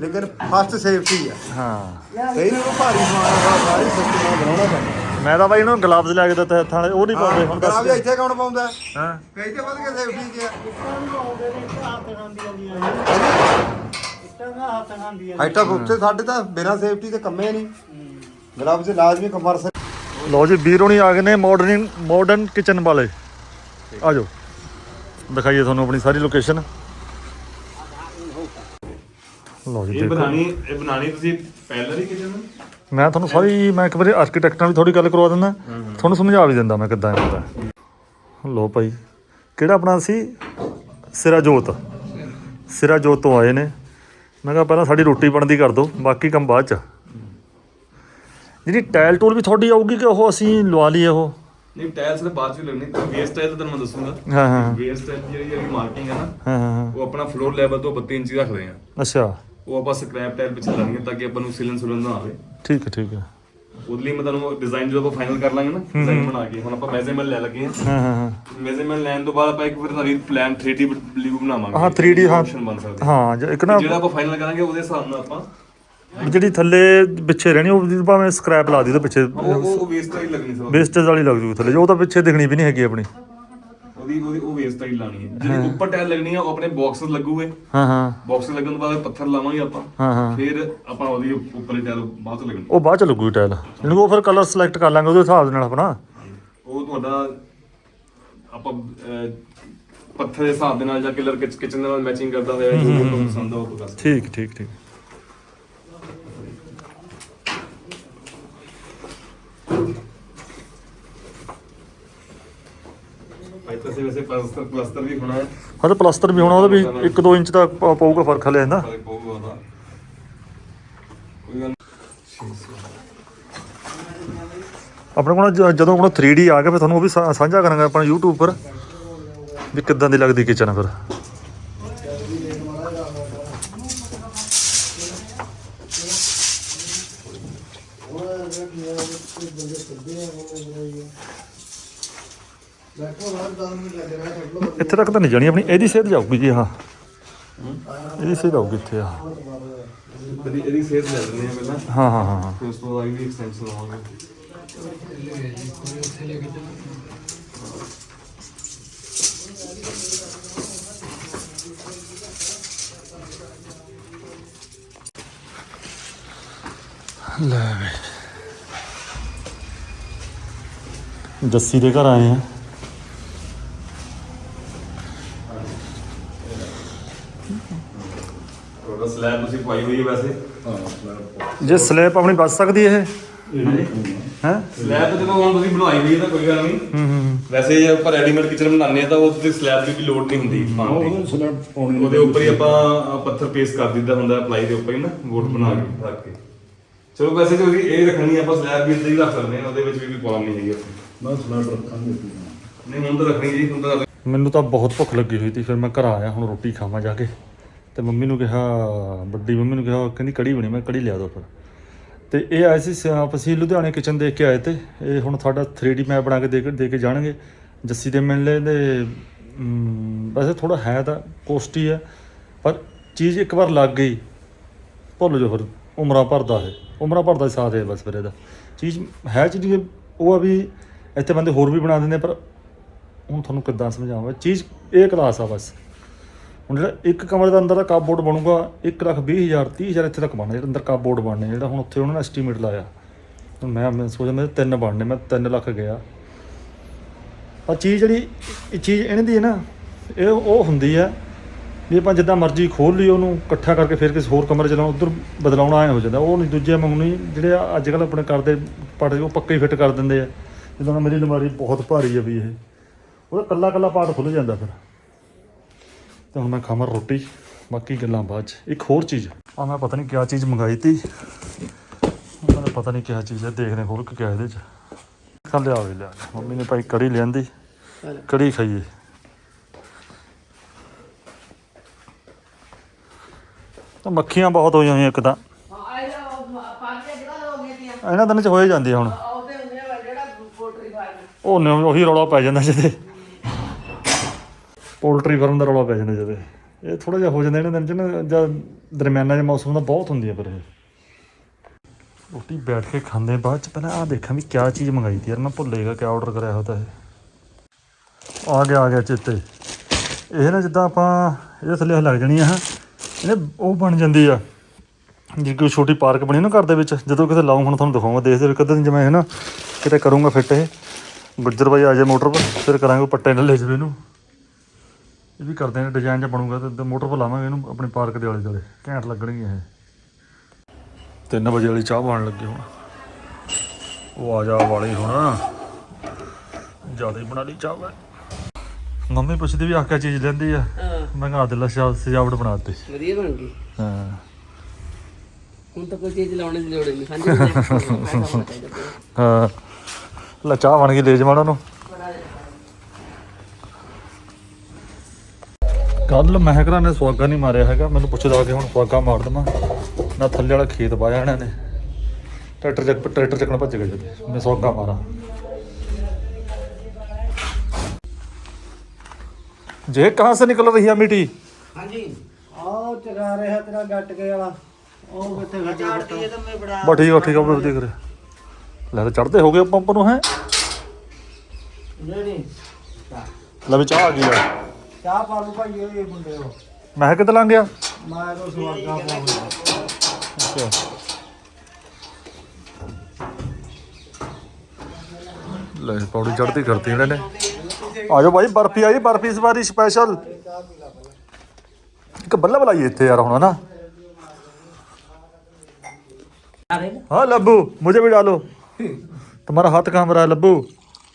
ਲੇਕਿਨ ਫਸਟ ਸੇਫਟੀ ਆ। ਹਾਂ। ਸਹੀ ਨਾ ਕੋਈ ਭਾਰੀ ਸਮਾਨ ਸਾਰੀ ਸੇਫਟੀ ਨਾਲ ਬਣਾਉਣਾ ਪੈਂਦਾ। ਮੈਂ ਤਾਂ ਬਾਈ ਇਹਨੂੰ ਗਲਵਜ਼ ਲੈ ਕੇ ਦਿੱਤੇ ਹੱਥਾਂ ਵਾਲੇ ਉਹ ਨਹੀਂ ਪਾਉਂਦੇ। ਹੁਣ ਦੱਸ ਇੱਥੇ ਕੌਣ ਪਾਉਂਦਾ? ਹਾਂ। ਕਈ ਤੇ ਵੱਧ ਕੇ ਸੇਫਟੀ ਚ ਹਾਈਟਾ ਉੱਤੇ ਸਾਡੇ ਤਾਂ ਬਿਨਾ ਸੇਫਟੀ ਤੇ ਕੰਮੇ ਨਹੀਂ। ਗਲਵਜ਼ ਲਾਜ਼ਮੀ ਕਮਰਸ ਲਓ ਜੀ ਵੀਰੋਂ ਨਹੀਂ ਆ ਗਏ ਨੇ ਮਾਡਰਨ ਮਾਡਰਨ ਕਿਚਨ ਵਾਲੇ। ਆ ਜਾਓ ਦਿਖਾਈਏ ਤੁਹਾਨੂੰ ਆਪਣੀ ਸਾਰੀ ਲੋਕੇਸ਼ਨ ਲਓ ਜੀ ਇਹ ਦੇਖੋ। ਬਣਾਣੀ ਇਹ ਬਣਾਣੀ ਤੁਸੀਂ ਪਹਿਲਾਂ ਹੀ ਕਿਚਨ ਮੈਂ ਤੁਹਾਨੂੰ ਸਾਰੀ ਮੈਂ ਇੱਕ ਵਾਰੀ ਆਰਕੀਟੈਕਟ ਨਾਲ ਵੀ ਥੋੜੀ ਗੱਲ ਕਰਵਾ ਦਿੰਦਾ। ਤੁਹਾਨੂੰ ਸਮਝਾ ਵੀ ਦਿੰਦਾ ਮੈਂ ਕਿੱਦਾਂ ਹੁੰਦਾ ਲਓ ਭਾਈ ਕਿਹੜਾ ਆਪਣਾ ਸੀ? ਸਿਰਾ ਜੋਤ ਸਿਰਾ ਜੋਤ ਤੋਂ ਆਏ ਨੇ। ਮੈਂ ਕਿਹਾ ਪਹਿਲਾਂ ਸਾਡੀ ਰੋਟੀ ਬਣਦੀ ਕਰ ਦਿਓ ਬਾਕੀ ਕੰਮ ਬਾਅਦ ਚ। ਜਿਹੜੀ ਟਾਇਲ ਟੂਲ ਵੀ ਤੁਹਾਡੀ ਆਊਗੀ ਕਿ ਉਹ ਅਸੀਂ ਲਵਾ ਲਈਏ ਉਹ? ਨਹੀਂ ਟਾਇਲਸ ਤਾਂ ਬਾਅਦ ਚ ਲੱਗਣੀ ਤੇ ਵੇਸਟ ਟਾਇਲ ਤਾਂ ਤੁਹਾਨੂੰ ਮੈਂ ਦੱਸੂਗਾ। ਹਾਂ ਹਾਂ। ਵੇਸਟ ਟਾਇਲ ਜਿਹੜੀ ਜਿਹੜੀ ਮਾਰਕਿੰਗ ਹੈ ਨਾ ਹਾਂ ਹਾਂ ਉਹ ਆਪਣਾ ਫਲੋਰ ਲੈਵਲ ਤੋਂ 32 ਇੰਚੀ ਰੱਖਦੇ ਆ। ਅੱਛਾ। ਉਹ ਆਪਾਂ ਸਕ੍ਰੈਪ ਟਾਇਲ ਪਿੱਛੇ ਲਾਣੀ ਹੈ ਤਾਂ ਕਿ ਆਪਾਂ ਨੂੰ ਸਿਲਨ ਸੁਲਨ ਨਾ ਆਵੇ। ਠੀਕ ਹੈ ਠੀਕ ਹੈ। ਉਹਦੇ ਲਈ ਮੈਂ ਤੁਹਾਨੂੰ ਡਿਜ਼ਾਈਨ ਜਦੋਂ ਆਪਾਂ ਫਾਈਨਲ ਕਰ ਲਾਂਗੇ ਨਾ ਡਿਜ਼ਾਈਨ ਬਣਾ ਕੇ ਹੁਣ ਆਪਾਂ ਮੈਜ਼ਰਮੈਂਟ ਲੈ ਲੱਗੇ ਹਾਂ। ਹਾਂ ਹਾਂ ਮੈਜ਼ਰਮੈਂਟ ਲੈਣ ਤੋਂ ਬਾਅਦ ਆਪਾਂ ਇੱਕ ਫਿਰ ਸਾਰੀ ਪਲਾਨ 3D ਬਲੀਵ ਬਣਾਵਾਂਗੇ ਹਾਂ 3D ਹਾਂ। Option ਬਣ ਸਕਦਾ। ਹਾਂ ਜੇ ਇੱਕ ਨਾ ਜਿਹੜਾ ਆਪਾਂ ਫਾਈਨਲ ਕਰਾਂਗੇ ਉਹਦੇ ਹਿਸਾਬ ਨਾਲ ਆਪਾਂ ਜਿਹੜੀ ਥੱਲੇ ਪਿੱਛੇ ਰਹਿਣੀ ਉਹ ਭਾਵੇਂ ਸਕ੍ਰੈਪ ਲਾ ਦੀ ਤੇ ਪਿੱਛੇ ਉਹ ਉਹ ਵੇਸਟ ਟਾਇਲ ਲੱਗਣੀ ਸਭ ਵੇਸਟੇਜ ਵਾਲੀ ਲੱਗ ਜੂ ਥੱਲੇ ਜੋ ਉਹ ਤਾਂ ਪਿੱਛੇ ਦਿਖਣੀ ਵੀ ਨਹੀਂ ਹੈਗੀ ਆਪਣੀ। ਉਹਦੀ ਉਹਦੀ ਉਹ ਵੇਸਟ ਟਾਈਲ ਲਾਣੀ ਹੈ। ਜਿਹੜੀ ਉੱਪਰ ਟਾਇਲ ਲੱਗਣੀ ਆ ਉਹ ਆਪਣੇ ਬਾਕਸਸ ਲੱਗੂਗੇ। ਹਾਂ ਹਾਂ। ਬਾਕਸ ਲੱਗਣ ਤੋਂ ਬਾਅਦ ਪੱਥਰ ਲਾਵਾਂਗੇ ਆਪਾਂ। ਹਾਂ ਹਾਂ। ਫਿਰ ਆਪਾਂ ਉਹਦੀ ਉੱਪਰਲੀ ਟਾਇਲ ਬਾਅਦ ਚ ਲੱਗਣੀ। ਉਹ ਬਾਅਦ ਚ ਲੱਗੂਗੀ ਟਾਇਲ ਇਹਨੂੰ ਉਹ ਫਿਰ ਕਲਰ ਸਿਲੈਕਟ ਕਰ ਲਾਂਗੇ ਉਹਦੇ ਹਿਸਾਬ ਨਾਲ ਆਪਣਾ। ਉਹ ਤੁਹਾਡਾ ਆਪਾਂ ਪੱਥਰ ਦੇ ਹਿਸਾਬ ਦੇ ਨਾਲ ਜਾਂ ਕਿਲਰ ਕਿਚਨ ਦੇ ਨਾਲ ਮੈਚਿੰਗ ਕਰਦਾ ਹੋਇਆ ਜੋ ਤੁਹਾਨੂੰ ਪਸੰਦ ਆ ਉਹ ਕਰ ਸਕਦੇ ਠੀਕ ਠੀਕ ਠੀਕ। ਵੈਸੇ ਪਲਸਟਰ ਵੀ ਹੋਣਾ ਹੈ। ਹਾਂ ਤੇ ਪਲਾਸਟਰ ਵੀ ਹੋਣਾ ਉਹਦਾ ਵੀ 1-2 ਇੰਚ ਦਾ ਪ- ਪਊਗਾ ਫ਼ਰਕ ਹਲੇ ਇਹਦਾ ਫ਼ਰਕ ਪਊਗਾ ਉਹਦਾ। ਕੋਈ ਗੱਲ ਆਪਣੇ ਕੋਲ ਜ- ਜਦੋਂ ਕੋਲ 3D ਆ ਗਿਆ ਫਿਰ ਤੁਹਾਨੂੰ ਉਹ ਵੀ ਸਾ- ਸਾਂਝਾ ਕਰਾਂਗੇ ਆਪਾਂ YouTube ਪਰ ਵੀ ਕਿੱਦਾਂ ਦੀ ਲੱਗਦੀ ਕਿਚਨ ਫਿਰ। ਬੈਠੋ ਬਾਹਰ 10 ਮਿੰਟ ਲੱਗੇ ਰਹਿ ਛੱਡ ਲਓ ਇੱਥੇ ਤੱਕ ਤਾਂ ਨਹੀਂ ਜਾਣੀ ਆਪਣੀ ਇਹਦੀ ਸਿਹਤ ਜਾਊਗੀ ਜੀ ਹਾਂ। ਇਹਦੀ ਸਿਹਤ ਆਊਗੀ ਇੱਥੇ ਆ ਇਹਦੀ ਇਹਦੀ ਸੇਧ ਲੈ ਪਹਿਲਾਂ। ਹਾਂ ਹਾਂ ਹਾਂ ਹਾਂ। ਫਿਰ ਉਸ ਤੋਂ ਬਾਅਦ ਵੀ ਐਕਸਟੈਂਸ਼ਨ ਲਵਾਂਗੇ। ਲੈ ਵੇ। ਜੱਸੀ ਦੇ ਘਰ ਆਏ ਆ ਉਹਦਾ ਸਲੈਬ ਤੁਸੀਂ ਪਾਈ ਹੋਈ ਹੈ ਵੈਸੇ? ਜੇ ਸਲੈਬ ਆਪਣੀ ਬਚ ਸਕਦੀ ਇਹ? ਹੈ? ਸਲੈਬ ਜਦੋਂ ਹੁਣ ਤੁਸੀਂ ਬਣਾਈ ਹੋਈ ਹੈ ਤਾਂ ਕੋਈ ਗੱਲ ਨਹੀਂ। ਹੂੰ ਹੂੰ ਵੈਸੇ ਜੇ ਆਪਾਂ ਰੈਡੀਮੇਡ ਕਿਚਨ ਬਣਾਉਂਦੇ ਆ ਤਾਂ ਉਹ ਤੇ ਸਲੈਬ ਦੀ ਵੀ ਲੋਡ ਨਹੀਂ ਹੁੰਦੀ ਪਾਉਣ ਦੀ। ਸਲੈਬ ਪਾਉਣੀ ਉਹਦੇ ਉੱਪਰ ਹੀ ਆਪਾਂ ਅ, ਪੱਥਰ ਪੇਸਟ ਕਰ ਦਿੰਦਾ ਹੁੰਦਾ ਪਲਾਈ ਦੇ ਉੱਪਰ ਹੀ ਨਾ ਵੋਟ ਬਣਾ ਕੇ ਰੱਖ ਕੇ। ਚਲੋ ਵੈਸੇ ਜੇ ਉਹਦੀ ਇਹ ਰੱਖਣੀ ਆ, ਆਪਾਂ ਸਲੈਬ ਵੀ ਇੱਦਾਂ ਹੀ ਰੱਖ ਸਕਦੇ ਹਾਂ ਉਹਦੇ ਵਿੱਚ ਵੀ ਕੋਈ ਪ੍ਰੋਬਲਮ ਨਹੀਂ ਹੈਗੀ। ਆਪਣੀ ਮੈਂ ਸਲੈਬ ਰੱਖਾਂਗੇ ਨਹੀਂ ਹੁਣ ਤਾਂ ਰੱਖਣੀ ਜੀ ਹੁਣ ਤਾਂ ਮੈਨੂੰ ਤਾਂ ਬਹੁਤ ਭੁੱਖ ਲੱਗੀ ਹੋਈ ਸੀ ਫਿਰ ਮੈਂ ਘਰ ਆਇਆ ਹੁਣ ਰੋਟੀ ਖਾਵਾਂ ਜਾ ਕੇ। ਤੇ ਮੰਮੀ ਨੂੰ ਕਿਹਾ ਵੱਡੀ ਮੰਮੀ ਨੂੰ ਕਿਹਾ ਕਹਿੰਦੀ ਕੜੀ ਬਣੀ ਮੈਂ ਕੜੀ ਲਿਆ ਦੋ ਫਿਰ। ਤੇ ਇਹ ਆਏ ਸੀ ਸ- ਅਸੀਂ ਲੁਧਿਆਣੇ ਕਿਚਨ ਦੇਖ ਕੇ ਆਏ ਤੇ ਇਹ ਹੁਣ ਸਾਡਾ 3D ਮੈਪ ਬਣਾ ਕੇ ਦੇ ਕੇ ਦੇ ਕੇ ਜਾਣਗੇ। ਜੱਸੀ ਦੇ ਮਿਲਣੇ ਦੇ ਅਮ, ਵੈਸੇ ਥੋੜਾ ਹੈ ਤਾਂ ਕੋਸਟੀ ਹੈ ਪਰ ਚੀਜ਼ ਇੱਕ ਵਾਰ ਲੱਗ ਗਈ। ਭੁੱਲ ਜੋ ਫਿਰ ਉਮਰਾਂ ਭਰਦਾ ਹੈ ਉਮਰਾਂ ਭਰਦਾ ਸਾਥ ਹੈ ਬਸ ਫਿਰ ਇਹਦਾ। ਚੀਜ਼ ਹੈ ਚੀਜ਼ ਉਹ ਆ ਵੀ ਇੱਥੇ ਬੰਦੇ ਹੋਰ ਵੀ ਬਣਾ ਦਿੰਦੇ ਪਰ ਹੁਣ ਤੁਹਾਨੂੰ ਕਿੱਦਾਂ ਸਮਝਾਵਾਂ ਚੀਜ਼ ਇਹ ਕਲਾਸ ਆ ਬਸ। ਹੁਣ ਜਿਹੜਾ ਇੱਕ ਕਮਰੇ ਦਾ ਅੰਦਰ ਦਾ ਕਾਪਬੋਰਡ ਬਣੂਗਾ 1 ਲੱਖ 20 ਹਜ਼ਾਰ 30 ਹਜ਼ਾਰ ਇੱਥੇ ਤੱਕ ਬਣਨਾ, ਜਿਹੜਾ ਅੰਦਰ ਕਾਪਬੋਰਡ ਬਣਨੇ, ਜਿਹੜਾ ਹੁਣ ਉੱਥੇ ਉਹਨਾਂ ਨੇ ਐਸਟੀਮੇਟ ਲਾਇਆ। ਹੁਣ ਮੈਂ ਮੈਂ ਸੋਚਿਆ ਮੇਰੇ ਤਿੰਨ ਬਣਨੇ, ਮੈਂ 3 ਲੱਖ ਗਿਆ। ਆ ਚੀਜ਼ ਜਿਹੜੀ, ਇਹ ਚੀਜ਼ ਇਹਨਾਂ ਦੀ ਹੈ ਨਾ, ਇਹ ਉਹ ਹੁੰਦੀ ਆ ਵੀ ਆਪਾਂ ਜਿੱਦਾਂ ਮਰਜ਼ੀ ਖੋਲ ਲਈ ਉਹਨੂੰ, ਇਕੱਠਾ ਕਰਕੇ ਫਿਰ ਕਿਸੇ ਹੋਰ ਕਮਰੇ ਚ ਲਾਉਣਾ, ਉਧਰ ਬਦਲਾਉਣਾ ਐ ਹੋ ਜਾਂਦਾ। ਉਹ ਨਹੀਂ, ਦੂਜੇ ਵਾਂਗੂ ਜਿਹੜੇ ਆ ਅੱਜ ਕੱਲ ਆਪਣੇ ਕਰਦੇ ਪਾਰਟ ਉਹ ਪੱਕੇ ਹੀ ਫਿੱਟ ਕਰ ਦਿੰਦੇ ਆ। ਜਿੱਦਾਂ ਮੇਰੀ ਅਲਮਾਰੀ ਬਹੁਤ ਭਾਰੀ ਆ ਵੀ ਇਹ। ਉਹਦਾ ਕੱਲਾ ਕੱਲਾ ਪਾਰਟ ਖੁੱਲ ਜਾਂਦਾ ਫਿਰ। ਤੇ ਹੁਣ ਮੈਂ ਖਾਵਾਂ ਰੋਟੀ ਬਾਕੀ ਗੱਲਾਂ ਬਾਅਦ ਚ। ਇੱਕ ਹੋਰ ਚੀਜ਼। ਆ ਮੈਂ ਪਤਾ ਨਹੀਂ ਕਿਆ ਚੀਜ਼ ਮੰਗਾਈ ਤੀ। ਮੈਨੂੰ ਪਤਾ ਨਹੀਂ ਕਿਆ ਚੀਜ਼ ਹੈ ਦੇਖਦੇ ਖੋਲ ਕੇ ਕਿਆ ਇਹਦੇ ਚ। ਖਾ ਲਿਆ ਵੀ ਲਿਆ। ਮੰਮੀ ਨੇ ਭਾਈ ਕੜੀ ਲਿਆਂਦੀ ਕੜੀ ਖਾਈਏ। ਤਾਂ ਮੱਖੀਆਂ ਬਹੁਤ ਹੋਈਆਂ ਹੋਈਆਂ ਇੱਕ ਤਾਂ। ਇਹਨਾਂ ਦਿਨਾਂ ਚ ਹੋਏ ਜਾਂਦੀ ਹੁਣ। ਉਹ ਨੇ ਉਹੀ ਰੌਲਾ ਪੈ ਜਾਂਦਾ ਜਦੇ ਪੋਲਟਰੀ ਫਾਰਮ ਦਾ ਰੌਲਾ ਪੈ ਜਾਂਦਾ ਜਦੇ। ਇਹ ਥੋੜਾ ਜਿਹਾ ਹੋ ਜਾਂਦਾ ਇਹਨਾਂ ਦਿਨ ਚ ਨਾ, ਜਾਂ ਦਰਮਿਆਨਾ ਜਿਹਾ ਮੌਸਮ ਦਾ ਬਹੁਤ ਹੁੰਦੀ ਆ ਪਰ ਇਹ। ਰੋਟੀ ਬੈਠ ਕੇ ਖਾਂਦੇ ਬਾਅਦ ਚ ਪਹਿਲਾਂ ਆ ਦੇਖਾਂ ਵੀ ਕਿਆ ਚੀਜ਼ ਮੰਗਾਈ ਤੀ ਯਾਰ, ਮੈਂ ਭੁੱਲੇਗਾ ਕਿਆ ਆਰਡਰ ਕਰਿਆ ਹੋਤਾ ਇਹ। ਆ ਗਿਆ ਆ ਗਿਆ ਚਿੱਤੇ। ਇਹ ਨਾ ਜਿੱਦਾਂ ਆਪਾਂ ਇਹਦੇ ਥੱਲੇ ਲੱਗ ਜਾਣੀ ਆ ਇਹਨੇ ਉਹ ਬਣ ਜਾਂਦੀ ਆ। ਜੇ ਕੋਈ ਛੋਟੀ ਪਾਰਕ ਬਣੀ ਨਾ ਘਰ ਦੇ ਵਿੱਚ, ਜਦੋਂ ਕਿਤੇ ਲਾਉਂ ਹੁਣ ਤੁਹਾਨੂੰ ਦਿਖਾਉਂਗਾ ਦੇਖਦੇ ਕਦੇ ਦਿਨ ਜਿਵੇਂ ਹੈ ਨਾ, ਕਿਤੇ ਕਰੂੰਗਾ ਫਿੱਟ ਇਹ। ਗੁੱਜਰ ਬਾਈ ਆ ਜਾਏ ਮੋਟਰ ਪਰ ਫਿਰ ਕਰਾਂਗੇ ਪੱਟੇ ਨਾਲ ਲੈ ਜਾਵੇ ਇਹਨੂੰ। ਇਹ ਵੀ ਕਰਦੇ ਨੇ ਡਿਜ਼ਾਈਨ ਜਿਹਾ ਬਣੂਗਾ ਤੇ- ਮੋਟਰ ਪਰ ਲਾਵਾਂਗੇ ਇਹਨੂੰ ਆਪਣੀ ਪਾਰਕ ਦੇ ਆਲੇ ਦੁਆਲੇ ਘੈਂਟ ਲੱਗਣਗੀਆਂ ਇਹ। 3 ਵਜੇ ਵਾਲੀ ਚਾਹ ਬਣਨ ਲੱਗੇ ਹੁਣ। ਉਹ ਆ ਜਾ ਵਾਲੀ ਹੁਣ। ਜ਼ਿਆਦਾ ਹੀ ਬਣਾ ਲਈ ਚਾਹ ਮੈਂ। ਮੰਮੀ ਪੁੱਛਦੀ ਵੀ ਆਹ ਕਿਆ ਚੀਜ਼ ਲੈਂਦੀ ਆ? ਮੈਂ ਕਿਹਾ ਦਿਲ ਸਜਾਵਟ ਬਣਾ ਦਿੱਤੀ। ਵਧੀਆ ਬਣ ਗਈ। ਹਾਂ। ਹੁਣ ਤਾਂ ਕੋਈ ਚੀਜ਼ ਲਾਉਣ ਦੀ ਲੋੜ ਨਹੀਂ ਹਾਂ ਲੈ ਚਾਹ ਬਣ ਗਈ ਲੈ ਜਵਾਣਾ ਨੂੰ। ਕੱਲ ਮਹਿਕਰਾ ਨੇ ਸਵਾਗਾ ਨਹੀਂ ਮਾਰਿਆ ਹੈਗਾ। ਮੈਨੂੰ ਪੁੱਛਦਾ ਕਿ ਹੁਣ ਸਵਾਗਾ ਮਾਰ ਦਵਾਂ। ਨਾ ਥੱਲੇ ਵਾਲਾ ਖੇਤ ਪਾਇਆ ਇਹਨਾਂ ਨੇ। ਟਰੈਕਟਰ ਚੱਕ ਟਰੈਕਟਰ ਚੱਕਣ ਭੱਜ ਗਏ ਜਦੇ। ਮੈਂ ਸਵਾਗਾ ਮਾਰਾਂ। ਜੇ ਕਹਾਂ ਸੇ ਨਿਕਲ ਰਹੀ ਹੈ ਮਿੱਟੀ? ਹਾਂਜੀ। ਆਹ ਚਗਾ ਰਿਹਾ ਤੇਰਾ ਗੱਟ ਕੇ ਵਾਲਾ। ਉਹ ਕਿੱਥੇ ਗੱਜਾ ਇਹ ਤਾਂ ਮੈਂ ਬੜਾ ਬਾ ਠੀਕ ਆ ਠੀਕ ਆ ਉਹ ਦੇਖ ਰਿਹਾ। ਲੈ ਚੜਦੇ ਹੋ ਗਏ ਪੰਪ ਨੂੰ ਹੈ? ਨਹੀਂ ਨਹੀਂ। ਲੈ ਵੀ ਚਾਹ ਆ ਗਈ ਆ। ਚਾਹ ਪਾ ਲੂ ਭਾਈ ਇਹ ਮੁੰਡੇ ਉਹ ਮੈਂ ਕਿਤੇ ਲੰਘ ਗਿਆ ਮੈਂ ਤਾਂ ਸਵਾਗਾ ਪਾਉਂਦਾ ਅੱਛਾ ਲੈ ਪੌੜੀ ਚੜਦੀ ਕਰਤੀ ਇਹਨਾਂ ਨੇ ਆ ਜਾਓ ਭਾਈ ਬਰਫੀ ਆਈ ਬਰਫੀ ਇਸ ਵਾਰੀ ਸਪੈਸ਼ਲ ਇੱਕ ਬੱਲਾ ਬਲਾਈ ਇੱਥੇ ਯਾਰ ਹੁਣ ਨਾ हाँ लब्बू मुझे भी डालो तुम्हारा हाथ काम रहा है लब्बू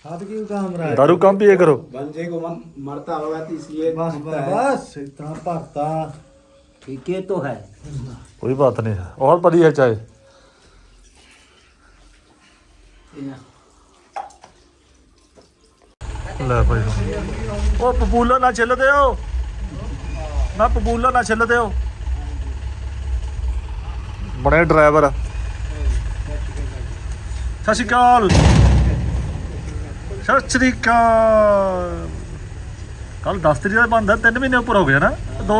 हाथ क्यों काम रहा है दारू कम पिए करो बंजे को मन मरता होगा तो इसलिए बस बस इतना भरता ठीक है तो है कोई बात नहीं है और बड़ी है चाय ਲੈ ਭਾਈ ਉਹ ਪਪੂਲਾ ਨਾ ਛਿੱਲਦੇ ਹੋ ਨਾ ਪਪੂਲਾ ਨਾ ਛਿੱਲਦੇ ਹੋ ਬੜੇ ਡਰਾਈਵਰ ਸਤਿ ਸ਼੍ਰੀ ਅਕਾਲ ਸਤਿ ਸ੍ਰੀ ਅਕਾਲ। ਕੱਲ ਦਸਤਰੀ ਤਰੀਕ ਦਾ ਬੰਦਾ 3 ਮਹੀਨੇ ਉੱਪਰ ਹੋ ਗਿਆ ਨਾ ਦੋ?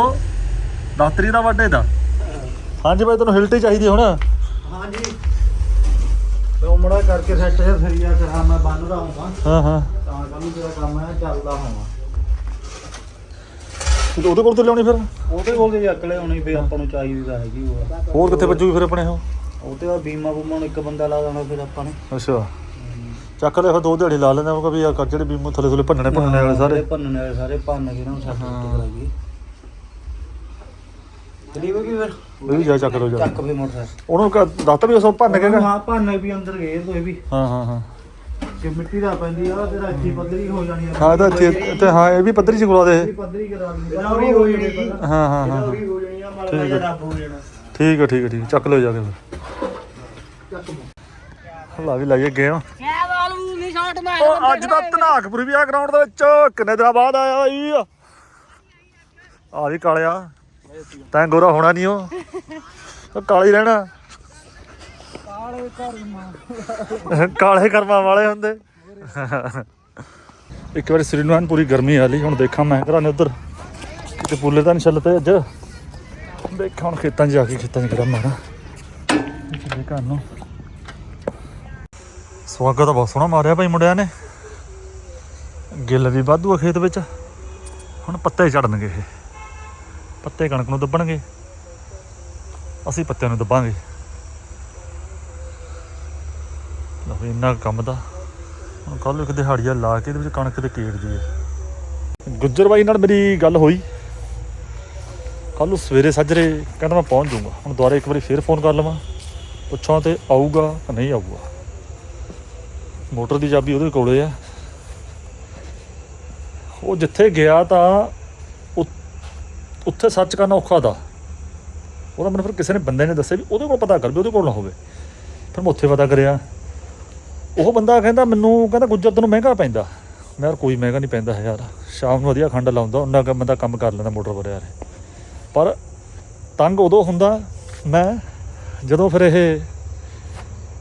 10 ਦਾ ਬਰਥਡੇ ਦਾ? ਹਾਂਜੀ ਬਾਈ ਤੈਨੂੰ ਹਿਲਟੀ ਚਾਹੀਦੀ ਹੁਣ। ਹਾਂਜੀ। ਰੋਮੜਾ ਕਰਕੇ ਸੈੱਟ ਹੈ ਫਰੀਆ ਕਰਾਂ ਮੈਂ ਬੰਨਦਾ ਹਾਂ ਹਾਂ ਹਾਂ। ਤਾਂ ਕੱਲ ਤੇਰਾ ਕੰਮ ਹੈ ਚੱਲਦਾ ਹੋਵਾਂ। ਤੇ ਕੋਲ ਤੋਂ ਲਿਆਉਣੀ ਫਿਰ? ਉਹਦੇ ਕੋਲ ਦੇ ਅਕਲੇ ਹੋਣੀ ਵੀ ਆਪਾਂ ਨੂੰ ਚਾਹੀਦੀ ਤਾਂ ਹੈਗੀ ਹੋਰ ਕਿੱਥੇ ਵੱਜੂਗੀ ਫਿਰ ਆਪਣੇ ਉਹ? ਉਹਤੇ ਬੀਮਾ ਬੂਮਾ ਨੂੰ ਇੱਕ ਬੰਦਾ ਲਾ ਦੇਣਾ ਫਿਰ ਆਪਾਂ ਨੇ। ਅੱਛਾ। ਚੱਕ ਲੈ ਫਿਰ ਦੋ ਦਿਹਾੜੀ ਲਾ ਲੈਂਦੇ ਉਹ ਵੀ ਆ ਕਰ ਜਿਹੜੇ ਬੀਮੋ ਥੱਲੇ ਥੱਲੇ ਭੰਨਣੇ ਭੰਨਣੇ ਵਾਲੇ ਸਾਰੇ। ਭੰਨਣੇ ਵਾਲੇ ਸਾਰੇ ਭੰਨ ਕੇ ਨਾ ਸੱਟ ਕੇ ਲਾਗੀ ਚਲੀ ਫਿਰ? ਇਹ ਵੀ ਜਾ ਚੱਕ ਲੋ ਜਾ। ਚੱਕ ਵੀ ਮੋਟਰਸਾਈਕਲ। ਉਹਨੂੰ ਕਹ ਦੱਸਤਾ ਵੀ ਉਹ ਭੰਨ ਕੇ ਗਾ? ਹਾਂ ਭੰਨ ਵੀ ਅੰਦਰ ਗਏ ਤੋ ਇਹ ਵੀ। ਹਾਂ ਹਾਂ ਹਾਂ। ਕਿ ਮਿੱਟੀ ਦਾ ਪੈਂਦੀ ਆ ਤੇਰਾ ਅੱਛੀ ਪੱਧਰੀ ਹੋ ਜਾਣੀ ਆ। ਹਾਂ ਤਾਂ ਇੱਥੇ ਤੇ ਹਾਂ ਇਹ ਵੀ ਪੱਧਰੀ ਚ ਗੁਲਾ ਦੇ। ਇਹ ਪੱਧਰੀ ਕਰਾ ਲਈ ਇਹਦਾ ਵੀ ਹੋ ਜਾਣੀ ਹਾਂ ਹਾਂ ਇਹਦਾ ਹਾਂ ਵੀ ਹੋ। ਜਾਣੀ ਆ ਜਿਹਾ ਰੱਬ ਹੋ ਜਾਣਾ। ਠੀਕ ਹੈ ਠੀਕ ਹੈ ਠੀਕ ਹੈ, ਚੱਕ ਲਓ ਜਾ ਕੇ ਫਿਰ। ਲਾ ਵੀ ਲਾਈਏ ਗਏ ਨਹੀਂ ਸ਼ਾਟ ਮੈਂ ਉਹ ਅੱਜ ਦਾ ਧਨਾਕਪੁਰ ਵੀ ਆ ਗਰਾਊਂਡ ਦੇ ਵਿੱਚ। ਕਿੰਨੇ ਦਿਨਾਂ ਬਾਅਦ ਆਇਆ ਈ। ਆ ਵੀ ਕਾਲਿਆ। ਤੈਂ ਗੋਰਾ ਹੋਣਾ ਨਹੀਂ ਉਹ। ਉਹ ਕਾਲਾ ਰਹਿਣਾ। ਕਾਲੇ ਕਰਮਾਂ ਵਾਲੇ ਹੁੰਦੇ। ਇੱਕ ਵਾਰੀ ਸ੍ਰੀ ਨੂੰ ਪੂਰੀ ਗਰਮੀ ਆ ਲਈ ਹੁਣ ਦੇਖਾਂ ਮੈਂ ਘਰਾਂ ਨੇ ਉਧਰ। ਕਿਤੇ ਪੂਲੇ ਤਾਂ ਨਹੀਂ ਚੱਲਦੇ ਅੱਜ। ਦੇਖਾਂ ਹੁਣ ਖੇਤਾਂ 'ਚ ਜਾ ਕੇ ਖੇਤਾਂ 'ਚ ਕਿਹੜਾ ਮਾਰਾਂ। ਘਰ ਨੂੰ। ਸਵਾਗਤ ਤਾਂ ਬਹੁਤ ਸੋਹਣਾ ਮਾਰਿਆ ਭਾਈ ਮੁੰਡਿਆਂ ਨੇ। ਗਿੱਲ ਵੀ ਵਾਧੂ ਆ ਖੇਤ ਵਿੱਚ। ਹੁਣ ਪੱਤੇ ਝੜਨਗੇ ਇਹ। ਪੱਤੇ ਕਣਕ ਨੂੰ ਦੱਬਣਗੇ। ਅਸੀਂ ਪੱਤਿਆਂ ਨੂੰ ਦੱਬਾਂਗੇ। ਲਓ ਇੰਨਾ ਕੰਮ ਦਾ। ਹੁਣ ਕੱਲ ਇੱਕ ਦਿਹਾੜੀਆ ਲਾ ਕੇ ਇਹਦੇ ਵਿੱਚ ਕਣਕ ਦੇ ਕੇੜ ਦੀ ਹੈ ਗੁੱਜਰ ਬਾਈ ਨਾਲ ਮੇਰੀ ਗੱਲ ਹੋਈ। ਕੱਲ ਨੂੰ ਸਵੇਰੇ ਸੱਜਰੇ ਕਹਿੰਦਾ ਮੈਂ ਪਹੁੰਚ ਜਾਊਂਗਾ। ਹੁਣ ਦੁਬਾਰਾ ਇੱਕ ਵਾਰੀ ਫੇਰ ਫੋਨ ਕਰ ਲਵਾਂ। ਪੁੱਛਾਂ ਤੇ ਆਊਗਾ ਕਿ ਨਹੀਂ ਆਊਗਾ। ਮੋਟਰ ਦੀ ਚਾਬੀ ਉਹਦੇ ਕੋਲੇ ਆ। ਉਹ ਜਿੱਥੇ ਗਿਆ ਤਾਂ ਉੱਥੇ ਸਰਚ ਕਰਨਾ ਔਖਾ ਦਾ। ਉਹਦਾ ਮੈਨੂੰ ਫਿਰ ਕਿਸੇ ਨੇ ਬੰਦੇ ਨੇ ਦੱਸਿਆ ਵੀ ਉਹਦੇ ਕੋਲ ਪਤਾ ਕਰ ਵੀ ਉਹਦੇ ਕੋਲ ਨਾ ਹੋਵੇ। ਫਿਰ ਮੈਂ ਉੱਥੇ ਪਤਾ ਕਰਿਆ। ਉਹ ਬੰਦਾ ਕਹਿੰਦਾ ਮੈਨੂੰ ਕਹਿੰਦਾ ਗੁੱਜਰ ਤੈਨੂੰ ਮਹਿੰਗਾ ਪੈਂਦਾ। ਮੈਂ ਯਾਰ ਕੋਈ ਮਹਿੰਗਾ ਨਹੀਂ ਪੈਂਦਾ ਹੈ ਯਾਰ। ਸ਼ਾਮ ਨੂੰ ਵਧੀਆ ਖੰਡ ਲਾਉਂਦਾ, ਉਹਨਾਂ ਕੁ ਬੰਦਾ ਕੰਮ ਕਰ ਲੈਂਦਾ ਮੋਟਰ ਪਰ ਯਾਰ ਪਰ ਤੰਗ ਉਦੋਂ ਹੁੰਦਾ ਮੈਂ ਜਦੋਂ ਫਿਰ ਇਹ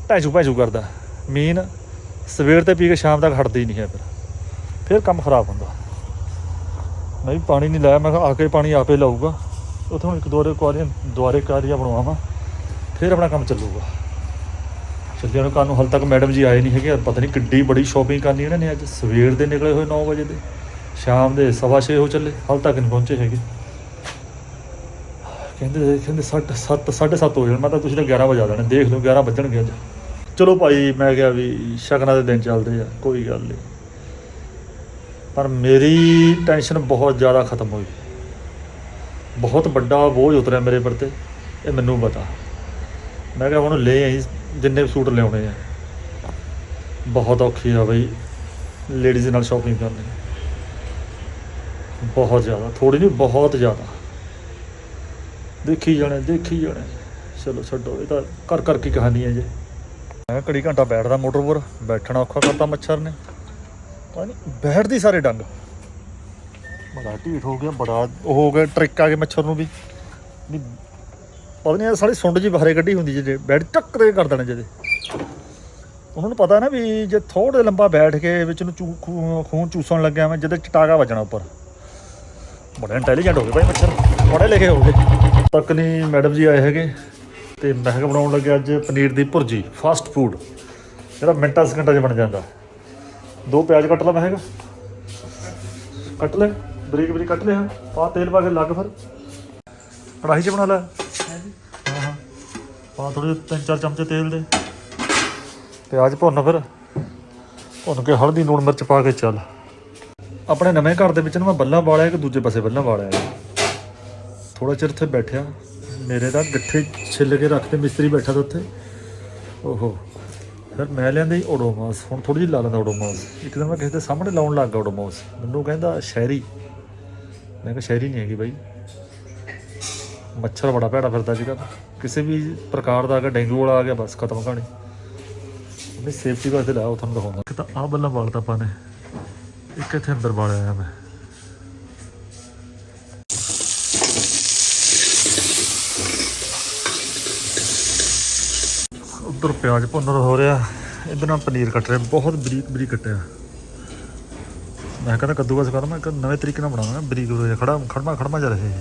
ਭੈਜੂ ਭੈਜੂ ਕਰਦਾ। ਮੀਨ ਸਵੇਰ ਤੇ ਪੀ ਕੇ ਸ਼ਾਮ ਤੱਕ ਹਟਦੀ ਨਹੀਂ ਹੈ ਫਿਰ। ਫਿਰ ਕੰਮ ਖਰਾਬ ਹੁੰਦਾ। ਮੈਂ ਵੀ ਪਾਣੀ ਨਹੀਂ ਲਾਇਆ, ਮੈਂ ਕਿਹਾ ਆ ਕੇ ਪਾਣੀ ਆਪੇ ਲਾਊਗਾ। ਉੱਥੇ ਇੱਕ ਦੁਆਰੇ ਕੁਆਰੀਆਂ ਦੁਆਰੇ ਕਾਰੀਆਂ ਬਣਵਾਵਾਂ ਫਿਰ ਆਪਣਾ ਕੰਮ ਚੱਲੂਗਾ। ਚੱਲਿਆ ਨੂੰ ਕਾਨੂੰ ਹਾਲ ਤੱਕ ਮੈਡਮ ਜੀ ਆਏ ਨਹੀਂ ਹੈਗੇ ਪਤਾ ਨਹੀਂ ਕਿੱਡੀ ਬੜੀ ਸ਼ਾਪਿੰਗ ਕਰਨੀ ਇਹਨਾਂ ਨੇ ਅੱਜ। ਸਵੇਰ ਦੇ ਨਿਕਲੇ ਹੋਏ 9 ਵਜੇ ਦੇ, ਸ਼ਾਮ ਦੇ ਸਵਾ ਛੇ ਹੋ ਚੱਲੇ, ਹਾਲ ਤੱਕ ਨਹੀਂ ਪਹੁੰਚੇ ਹੈਗੇ। ਕਹਿੰਦੇ ਕਹਿੰਦੇ 7 7 7:30 ਹੋ ਜਾਣ, ਮੈਂ ਤਾਂ ਤੁਸੀਂ ਤਾਂ 11 ਵਜਾ ਦੇਣੇ ਦੇਖ ਲਓ 11 ਵੱਜਣਗੇ ਅੱਜ। ਚਲੋ ਭਾਈ, ਮੈਂ ਕਿਹਾ ਵੀ ਸ਼ਗਨਾਂ ਦੇ ਦਿਨ ਚੱਲਦੇ ਆ, ਕੋਈ ਗੱਲ ਨਹੀਂ। ਪਰ ਮੇਰੀ ਟੈਨਸ਼ਨ ਬਹੁਤ ਜ਼ਿਆਦਾ ਖਤਮ ਹੋਈ। ਬਹੁਤ ਵੱਡਾ ਬੋਝ ਉਤਰਿਆ ਮੇਰੇ ਪਰ ਤੇ, ਇਹ ਮੈਨੂੰ ਪਤਾ। ਮੈਂ ਕਿਹਾ ਹੁਣ ਲੈ ਆਈ, ਜਿੰਨੇ ਵੀ ਸੂਟ ਲਿਆਉਣੇ ਆ। ਬਹੁਤ ਔਖੀ ਆ ਬਈ ਲੇਡੀਜ਼ ਨਾਲ ਸ਼ਾਪਿੰਗ ਕਰਨੀ। ਬਹੁਤ ਜ਼ਿਆਦਾ ਥੋੜੀ ਨਹੀਂ, ਬਹੁਤ ਜ਼ਿਆਦਾ। ਦੇਖੀ ਜਾਣੇ ਦੇਖੀ ਜਾਣੇ। ਚਲੋ ਛੱਡੋ, ਇਹ ਤਾਂ ਕਰ ਕਰ ਕੀ ਕਹਾਣੀ ਹੈ ਜੇ। ਮੈਂ ਕਿਹਾ ਘੜੀ ਘੰਟਾ ਬੈਠਦਾ ਮੋਟਰ ਪਰ ਬੈਠਣਾ ਔਖਾ ਕਰਤਾ ਮੱਛਰ ਨੇ। ਪਤਾ ਨਹੀਂ ਬੈਠਦੀ ਸਾਰੇ ਡੰਗ। ਬੜਾ ਢੀਠ ਹੋ ਗਿਆ, ਬੜਾ ਉਹ ਹੋ ਗਿਆ, ਟ੍ਰਿਕ ਆ ਗਿਆ ਮੱਛਰ ਨੂੰ ਵੀ। ਵੀ ਪਤਾ ਨਹੀਂ ਇਹ ਸੁੰਡ ਜੀ ਬਾਹਰੇ ਕੱਢੀ ਹੁੰਦੀ ਜੇ ਬੈਠ ਟੱਕ ਦੇ ਕਰ ਦੇਣਾ ਜਿਹਦੇ। ਉਹਨਾਂ ਨੂੰ ਪਤਾ ਨਾ ਵੀ ਜੇ ਥੋੜੇ ਲੰਬਾ ਬੈਠ ਕੇ ਵਿੱਚ ਨੂੰ ਚੂ- ਖੂ- ਖੂਨ ਚੂਸਣ ਲੱਗਿਆ ਮੈਂ, ਜਿਹਦੇ ਚਟਾਗਾ ਵੱਜਣਾ ਉੱਪਰ। ਬੜਾ ਇੰਟੈਲੀਜੈਂਟ ਹੋ ਗਏ ਭਾਈ ਮੱਛਰ, ਪੜ੍ਹੇ ਲਿਖੇ ਹੋ ਗਏ। ਤੱਕ ਨਹੀਂ ਮੈਡਮ ਜੀ ਆਏ ਹੈਗੇ। ਤੇ ਮੈਂ ਬਣਾਉਣ ਲੱਗਿਆ ਅੱਜ ਪਨੀਰ ਦੀ ਭੁਰਜੀ ਫਾਸਟ ਫੂਡ ਜਿਹੜਾ ਮਿੰਟਾਂ ਸਕਿੰਟਾਂ 'ਚ ਬਣ ਜਾਂਦਾ। ਦੋ ਪਿਆਜ਼ ਕੱਟ ਲਾ ਮੈਂ ਕੱਟ ਲੈ, ਬਰੀਕ ਬਰੀਕ ਕੱਟ ਲਿਆ। ਪਾ ਤੇਲ ਪਾ ਕੇ ਲੱਗ ਫਿਰ। ਕੜਾਹੀ 'ਚ ਬਣਾ ਲੈ। ਹਾਂ ਹਾਂ। ਪਾ ਥੋੜੇ ਤਿੰਨ ਚਾਰ ਚਮਚੇ ਤੇਲ ਦੇ। ਪਿਆਜ਼ ਭੁੰਨ ਫਿਰ। ਭੁੰਨ ਕੇ ਹਲਦੀ, ਲੂਣ, ਮਿਰਚ ਪਾ ਕੇ ਚੱਲ। ਆਪਣੇ ਨਵੇਂ ਘਰ ਦੇ ਵਿੱਚ ਨਾ ਮੈਂ ਬੱਲਾਂ ਵਾਲਿਆ ਕਿ ਦੂਜੇ ਪਾਸੇ ਬੱਲਾਂ ਵਾਲਿਆ। ਥੋੜਾ ਚਿਰ ਇੱਥੇ ਬੈਠਿਆ। ਮੇਰੇ ਦਾ ਗਿੱਠੇ ਛਿੱਲ ਕੇ ਰੱਖਦੇ ਮਿਸਤਰੀ ਬੈਠਾ ਤਾ ਉੱਥੇ। ਓਹੋ। ਫਿਰ ਮੈਂ ਲਿਆਂਦੀ ਓਡੋਮਾਸ ਹੁਣ ਥੋੜੀ ਜਿਹੀ ਲਾ ਲੈਂਦਾ ਓਡੋਮਾਸ ਇੱਕ ਦਿਨ ਮੈਂ ਕਿਸੇ ਦੇ ਸਾਹਮਣੇ ਲਾਉਣ ਲੱਗ ਗਿਆ ਓਡੋਮਾਸ ਮੈਨੂੰ ਕਹਿੰਦਾ ਸ਼ਹਿਰੀ। ਮੈਂ ਕਿਹਾ ਸ਼ਹਿਰੀ ਨਹੀਂ ਹੈਗੀ ਬਾਈ। ਮੱਛਰ ਬੜਾ ਭੈੜਾ ਫਿਰਦਾ ਸੀਗਾ ਕਿਸੇ ਵੀ ਪ੍ਰਕਾਰ ਦਾ ਅਗਰ ਡੇਂਗੂ ਵਾਲਾ ਆ ਗਿਆ, ਬਸ ਖਤਮ ਕਹਾਣੀ। ਉਹਨੇ ਸੇਫਟੀ ਵਾਸਤੇ ਲਾਇਆ, ਉਹ ਤੁਹਾਨੂੰ ਦਿਖਾਉਂਦਾ। ਕਿ ਤਾਂ ਆਹ ਬੱਲਾ ਵਾਲਤਾ ਆਪਾਂ ਨੇ। ਇੱਕ ਇੱਥੇ ਅੰਦਰ ਵਾਲਿਆ ਆ ਮੈਂ। ਉਧਰ ਪਿਆਜ਼ ਭੁੰਨ ਹੋ ਰਿਹਾ ਇਧਰ ਨਾਲ ਪਨੀਰ ਕੱਟ ਰਿਹਾ, ਬਹੁਤ ਬਰੀਕ ਬਰੀਕ ਕੱਟਿਆ। ਮੈਂ ਕਹਿੰਦਾ ਕੱਦੂਕਸ ਕਰ, ਮੈਂ ਇੱਕ ਨਵੇਂ ਤਰੀਕੇ ਨਾਲ ਬਣਾਉਣਾ ਬਰੀਕ ਹੋ ਖੜਾ ਖੜਮਾ ਖੜਮਾ ਜਾ ਰਹੇ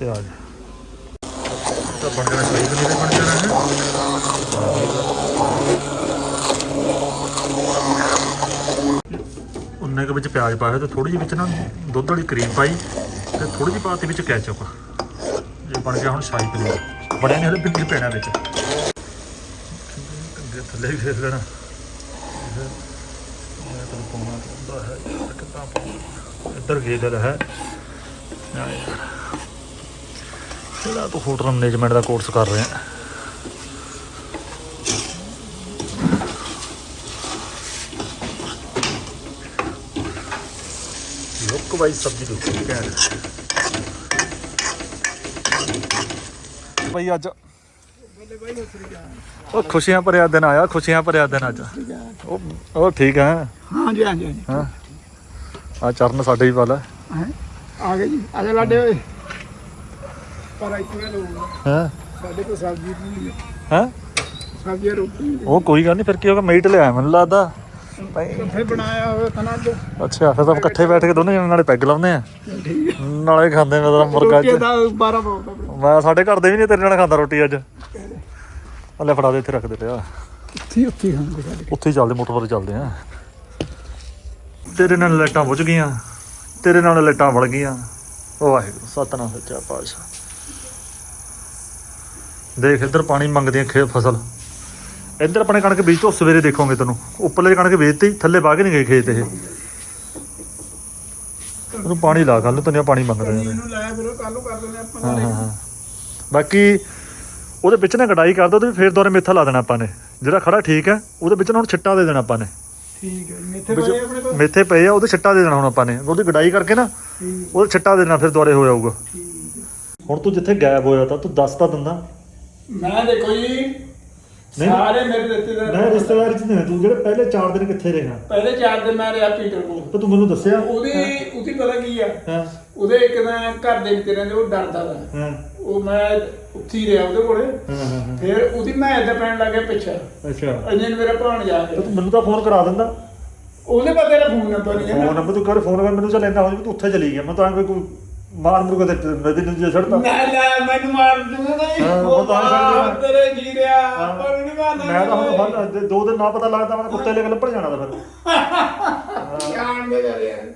ਪਿਆਜ਼। ਤਾਂ ਬਣ ਜਾਣਾ ਸ਼ਾਹੀ ਪਨੀਰ, ਬਣ ਜਾਣਾ ਹੈ ਉਨੇ ਕੁ ਵਿੱਚ ਪਿਆਜ਼ ਪਾਇਆ ਤੇ ਥੋੜੀ ਜਿਹੀ ਵਿੱਚ ਨਾ ਦੁੱਧ ਵਾਲੀ ਕਰੀਮ ਪਾਈ ਤੇ ਥੋੜੀ ਜਿਹੀ ਪਾਤੀ ਵਿੱਚ ਕੈਚਅਪ ਇਹ ਬਣ ਗਿਆ ਹੁਣ ਸ਼ਾਹੀ ਪਨੀਰ। ਬੜਿਆ ਨਹੀਂ ਹਲੇ ਬਿੱਲੀ ਪੈਣਾ ਵਿੱਚ। ਥੱਲੇ ਵੀ ਫੇਰ ਲੈਣਾ। ਮੈਂ ਤਾਂ ਪਾਉਣਾ ਹੁੰਦਾ ਹੈ ਕਿੱਦਾਂ ਪਾਉਣਾ। ਇੱਧਰ ਗੇਦਲ ਹੈ। ਜਿਹੜਾ ਤੂੰ ਹੋਟਲ ਮੈਨੇਜਮੈਂਟ ਦਾ ਕੋਰਸ ਕਰ ਰਿਹਾ। ਲੁੱਕ ਵਾਈ ਸਬਜ਼ੀ ਲੁੱਕ। ਘੈਂਟ ਭਾਈ ਅੱਜ ਉਹ ਖੁਸ਼ੀਆਂ ਭਰਿਆ ਦਿਨ ਆਇਆ ਖੁਸ਼ੀਆਂ ਭਰਿਆ ਦਿਨ ਅੱਜ। ਉਹ ਉਹ ਠੀਕ ਹੈ। ਹਾਂਜੀ ਹਾਂਜੀ ਹਾਂ। ਆ ਚਰਨ ਸਾਡੇ ਵੀ ਵਾਲਾ ਹੈਂ? ਆ ਗਏ ਜੀ। ਆ ਜਾ ਲਾਡੇ ਓਏ। ਪਰ ਇੱਥੇ ਲੋਕ ਹੈ। ਸਾਡੇ ਕੋਲ ਸਬਜ਼ੀ ਨਹੀਂ ਹੈ? ਸਬਜ਼ੀ ਰੋਟੀ ਉਹ ਕੋਈ ਗੱਲ ਨਹੀਂ ਫਿਰ ਕੀ ਹੋਗਾ ਮੀਟ ਲਿਆਇਆ ਮੈਨੂੰ ਲੱਗਦਾ। ਭਾਈ ਫੇ ਬਣਾਇਆ ਹੋਵੇ ਕਨਾ ਦੋ ਅੱਛਾ ਫਿਰ ਤਾਂ ਇਕੱਠੇ ਬੈਠ ਕੇ ਦੋਨੇ ਜਣੇ ਨਾਲੇ ਪੈਗ ਲਾਉਂਦੇ ਆ। ਠੀਕ ਨਾਲੇ ਖਾਂਦੇ ਮੈਂ ਤਾਂ ਮੁਰਗਾ ਅੱਜ। ਦਾ 12 ਪਾਉਂਦਾ। ਮੈਂ ਸਾਡੇ ਘਰ ਦੇ ਵੀ ਨਹੀਂ ਤੇਰੇ ਨਾਲ ਖਾਂਦਾ ਰੋਟੀ ਅੱਜ। ਹਲੇ ਫੜਾ ਦੇ ਇੱਥੇ ਰੱਖ ਦੇ ਪਿਆ। ਉੱਥੇ ਉੱਥੇ ਸਾਡੇ ਉੱਥੇ ਹੀ ਚੱਲਦੇ ਮੋਟਰ ਪਰ ਚੱਲਦੇ ਆ। ਤੇਰੇ ਨਾਲ ਲਾਈਟਾਂ ਬੁਝ ਗਈਆਂ ਤੇਰੇ ਨਾਲ ਲਾਈਟਾਂ ਵੜ ਗਈਆਂ। ਉਹ ਵਾਹਿਗੁਰੂ ਸਤਨਾਮ ਸੱਚਾ ਪਾਤਸ਼ਾਹ। ਦੇਖ ਇੱਧਰ ਪਾਣੀ ਮੰਗਦੀਆਂ ਖੇ ਫਸਲ। ਇੱਧਰ ਆਪਣੇ ਕਣਕ ਬੀਜ ਤੋਂ ਸਵੇਰੇ ਦੇਖੋਗੇ ਤੈਨੂੰ। ਉੱਪਰਲੇ ਕਣਕ ਵੇਚਤੀ ਥੱਲੇ ਬਾਗ ਨਹੀਂ ਗਏ ਖੇਤ ਇਹ। ਉਹਨੂੰ ਪਾਣੀ ਲਾ ਕੱਲ ਨੂੰ ਤੈਨੂੰ ਪਾਣੀ ਮੰਗਦੇ ਨੇ ਇਹਨੂੰ ਲਾਇਆ ਫਿਰ ਕੱਲ ਨੂੰ ਕਰ ਲੈਣੇ ਆਪਾਂ। ਹਾਂ ਹਾਂ ਹਾਂ। ਬਾਕੀ ਉਹਦੇ ਵਿੱਚ ਨਾ ਕਢਾਈ ਕਰ ਦੋ ਵਿੱਚ ਫੇਰ ਦੁਬਾਰਾ ਮੇਥਾ ਲਾ ਦੇਣਾ ਆਪਾਂ ਨੇ। ਜਿਹੜਾ ਖੜਾ ਠੀਕ ਹੈ ਉਹਦੇ ਵਿੱਚ ਨਾ ਹੁਣ ਛਿੱਟਾ ਦੇ ਦੇਣਾ ਆਪਾਂ ਨੇ। ਠੀਕ ਹੈ ਮੇਥੇ ਪਏ ਆਪਣੇ ਕੋਲ? ਮੇਥੇ ਪਏ ਆ ਉਹਦੇ ਛਿੱਟਾ ਦੇ ਦੇਣਾ ਹੁਣ ਆਪਾਂ ਨੇ। ਉਹਦੀ ਕਢਾਈ ਕਰਕੇ ਨਾ ਉਹਦੇ ਛਿੱਟਾ ਦੇ ਦੇਣਾ ਫਿਰ ਦੁਬਾਰੇ ਹੋ ਜਾਊਗਾ। ਹੁਣ ਤੂੰ ਜਿੱਥੇ ਗਾਇਬ ਹੋਇਆ ਤਾਂ ਤੂੰ ਦੱਸ ਤਾਂ ਦਿੰਦਾ। ਮੈਂ ਦੇਖੋ ਜੀ। ਸਾਰੇ ਮੇਰੇ ਰਿਸ਼ਤੇਦਾਰ ਮੈਂ ਰਿਸ਼ਤੇਦਾਰੀ ਚ ਨਹੀਂ ਤੂੰ ਜਿਹੜੇ ਪਹਿਲੇ 4 ਦਿਨ ਕਿੱਥੇ ਰਿਹਾ ਪਹਿਲੇ ਚਾਰ ਦਿਨ ਮੈਂ ਰਿਹਾ ਪੀਟਰ ਕੋਲ ਤਾਂ ਤੂੰ ਮੈਨੂੰ ਦੱਸਿਆ? ਉਹਦੀ ਉਹਦੀ ਪਤਾ ਕੀ ਆ? ਹਾਂ। ਉਹਦੇ ਇੱਕ ਤਾਂ ਘਰ ਦੇ ਵਿੱਚ ਰਹਿੰਦੇ ਉਹ ਡਰਦਾ ਦਾ ਹਾਂ। ਉਹ ਮੈਂ ਉੱਥੇ ਹੀ ਰਿਹਾ ਉਹਦੇ ਕੋਲੇ। ਹਾਂ ਹਾਂ ਹਾਂ। ਫਿਰ ਉਹਦੀ ਮੈਂ ਇੱਦਾਂ ਪੈਣ ਲੱਗ ਗਿਆ ਪਿੱਛੇ। ਅੱਛਾ। ਇੰਨੇ ਨੂੰ ਮੇਰਾ ਭਾਣ ਜਾ ਤਾਂ ਮੈਨੂੰ ਤਾਂ ਫੋਨ ਕਰਾ ਦਿੰਦਾ। ਉਹਨੇ ਪਤਾ ਤੇਰਾ ਫੋਨ ਨੰਬਰ ਨਹੀਂ ਹੈ ਫੋਨ ਨੰਬਰ ਤੂੰ ਕਰ ਫੋਨ ਕਰ ਮੈਨੂੰ ਚੱਲ ਇੰਨਾ ਹੋ ਜਾਵੇ ਤੂੰ ਉੱਥੇ ਚਲੀ ਗਿਆ। ਮੈਂ ਤਾਂ ਐਵੇਂ ਕੋਈ ਮਾਰ ਮੁਰ ਕੇ ਤੇ ਨਦੀ ਨੂੰ ਜੇ ਨਾ ਨਾ ਮੈਨੂੰ ਮਾਰ ਦੂੰਗਾ ਨਹੀਂ ਹਾਂ, ਉਹ ਤਾਂ ਸਮਝ ਗਿਆ। ਤੇਰੇ ਜੀ ਰਿਹਾ। ਨੂੰ ਨਹੀਂ ਮਾਰਨਾ ਮੈਂ ਤਾਂ ਹੁਣ ਫੜ- ਦੋ ਦਿਨ ਨਾ ਪਤਾ ਲੱਗਦਾ ਮੈਂ ਤਾਂ ਕੁੱਤੇ ਲੈ ਕੇ ਲੱਭਣ ਜਾਣਾ ਤਾਂ ਫਿਰ। ਜਾਣ ਦੇ ਯਾਰ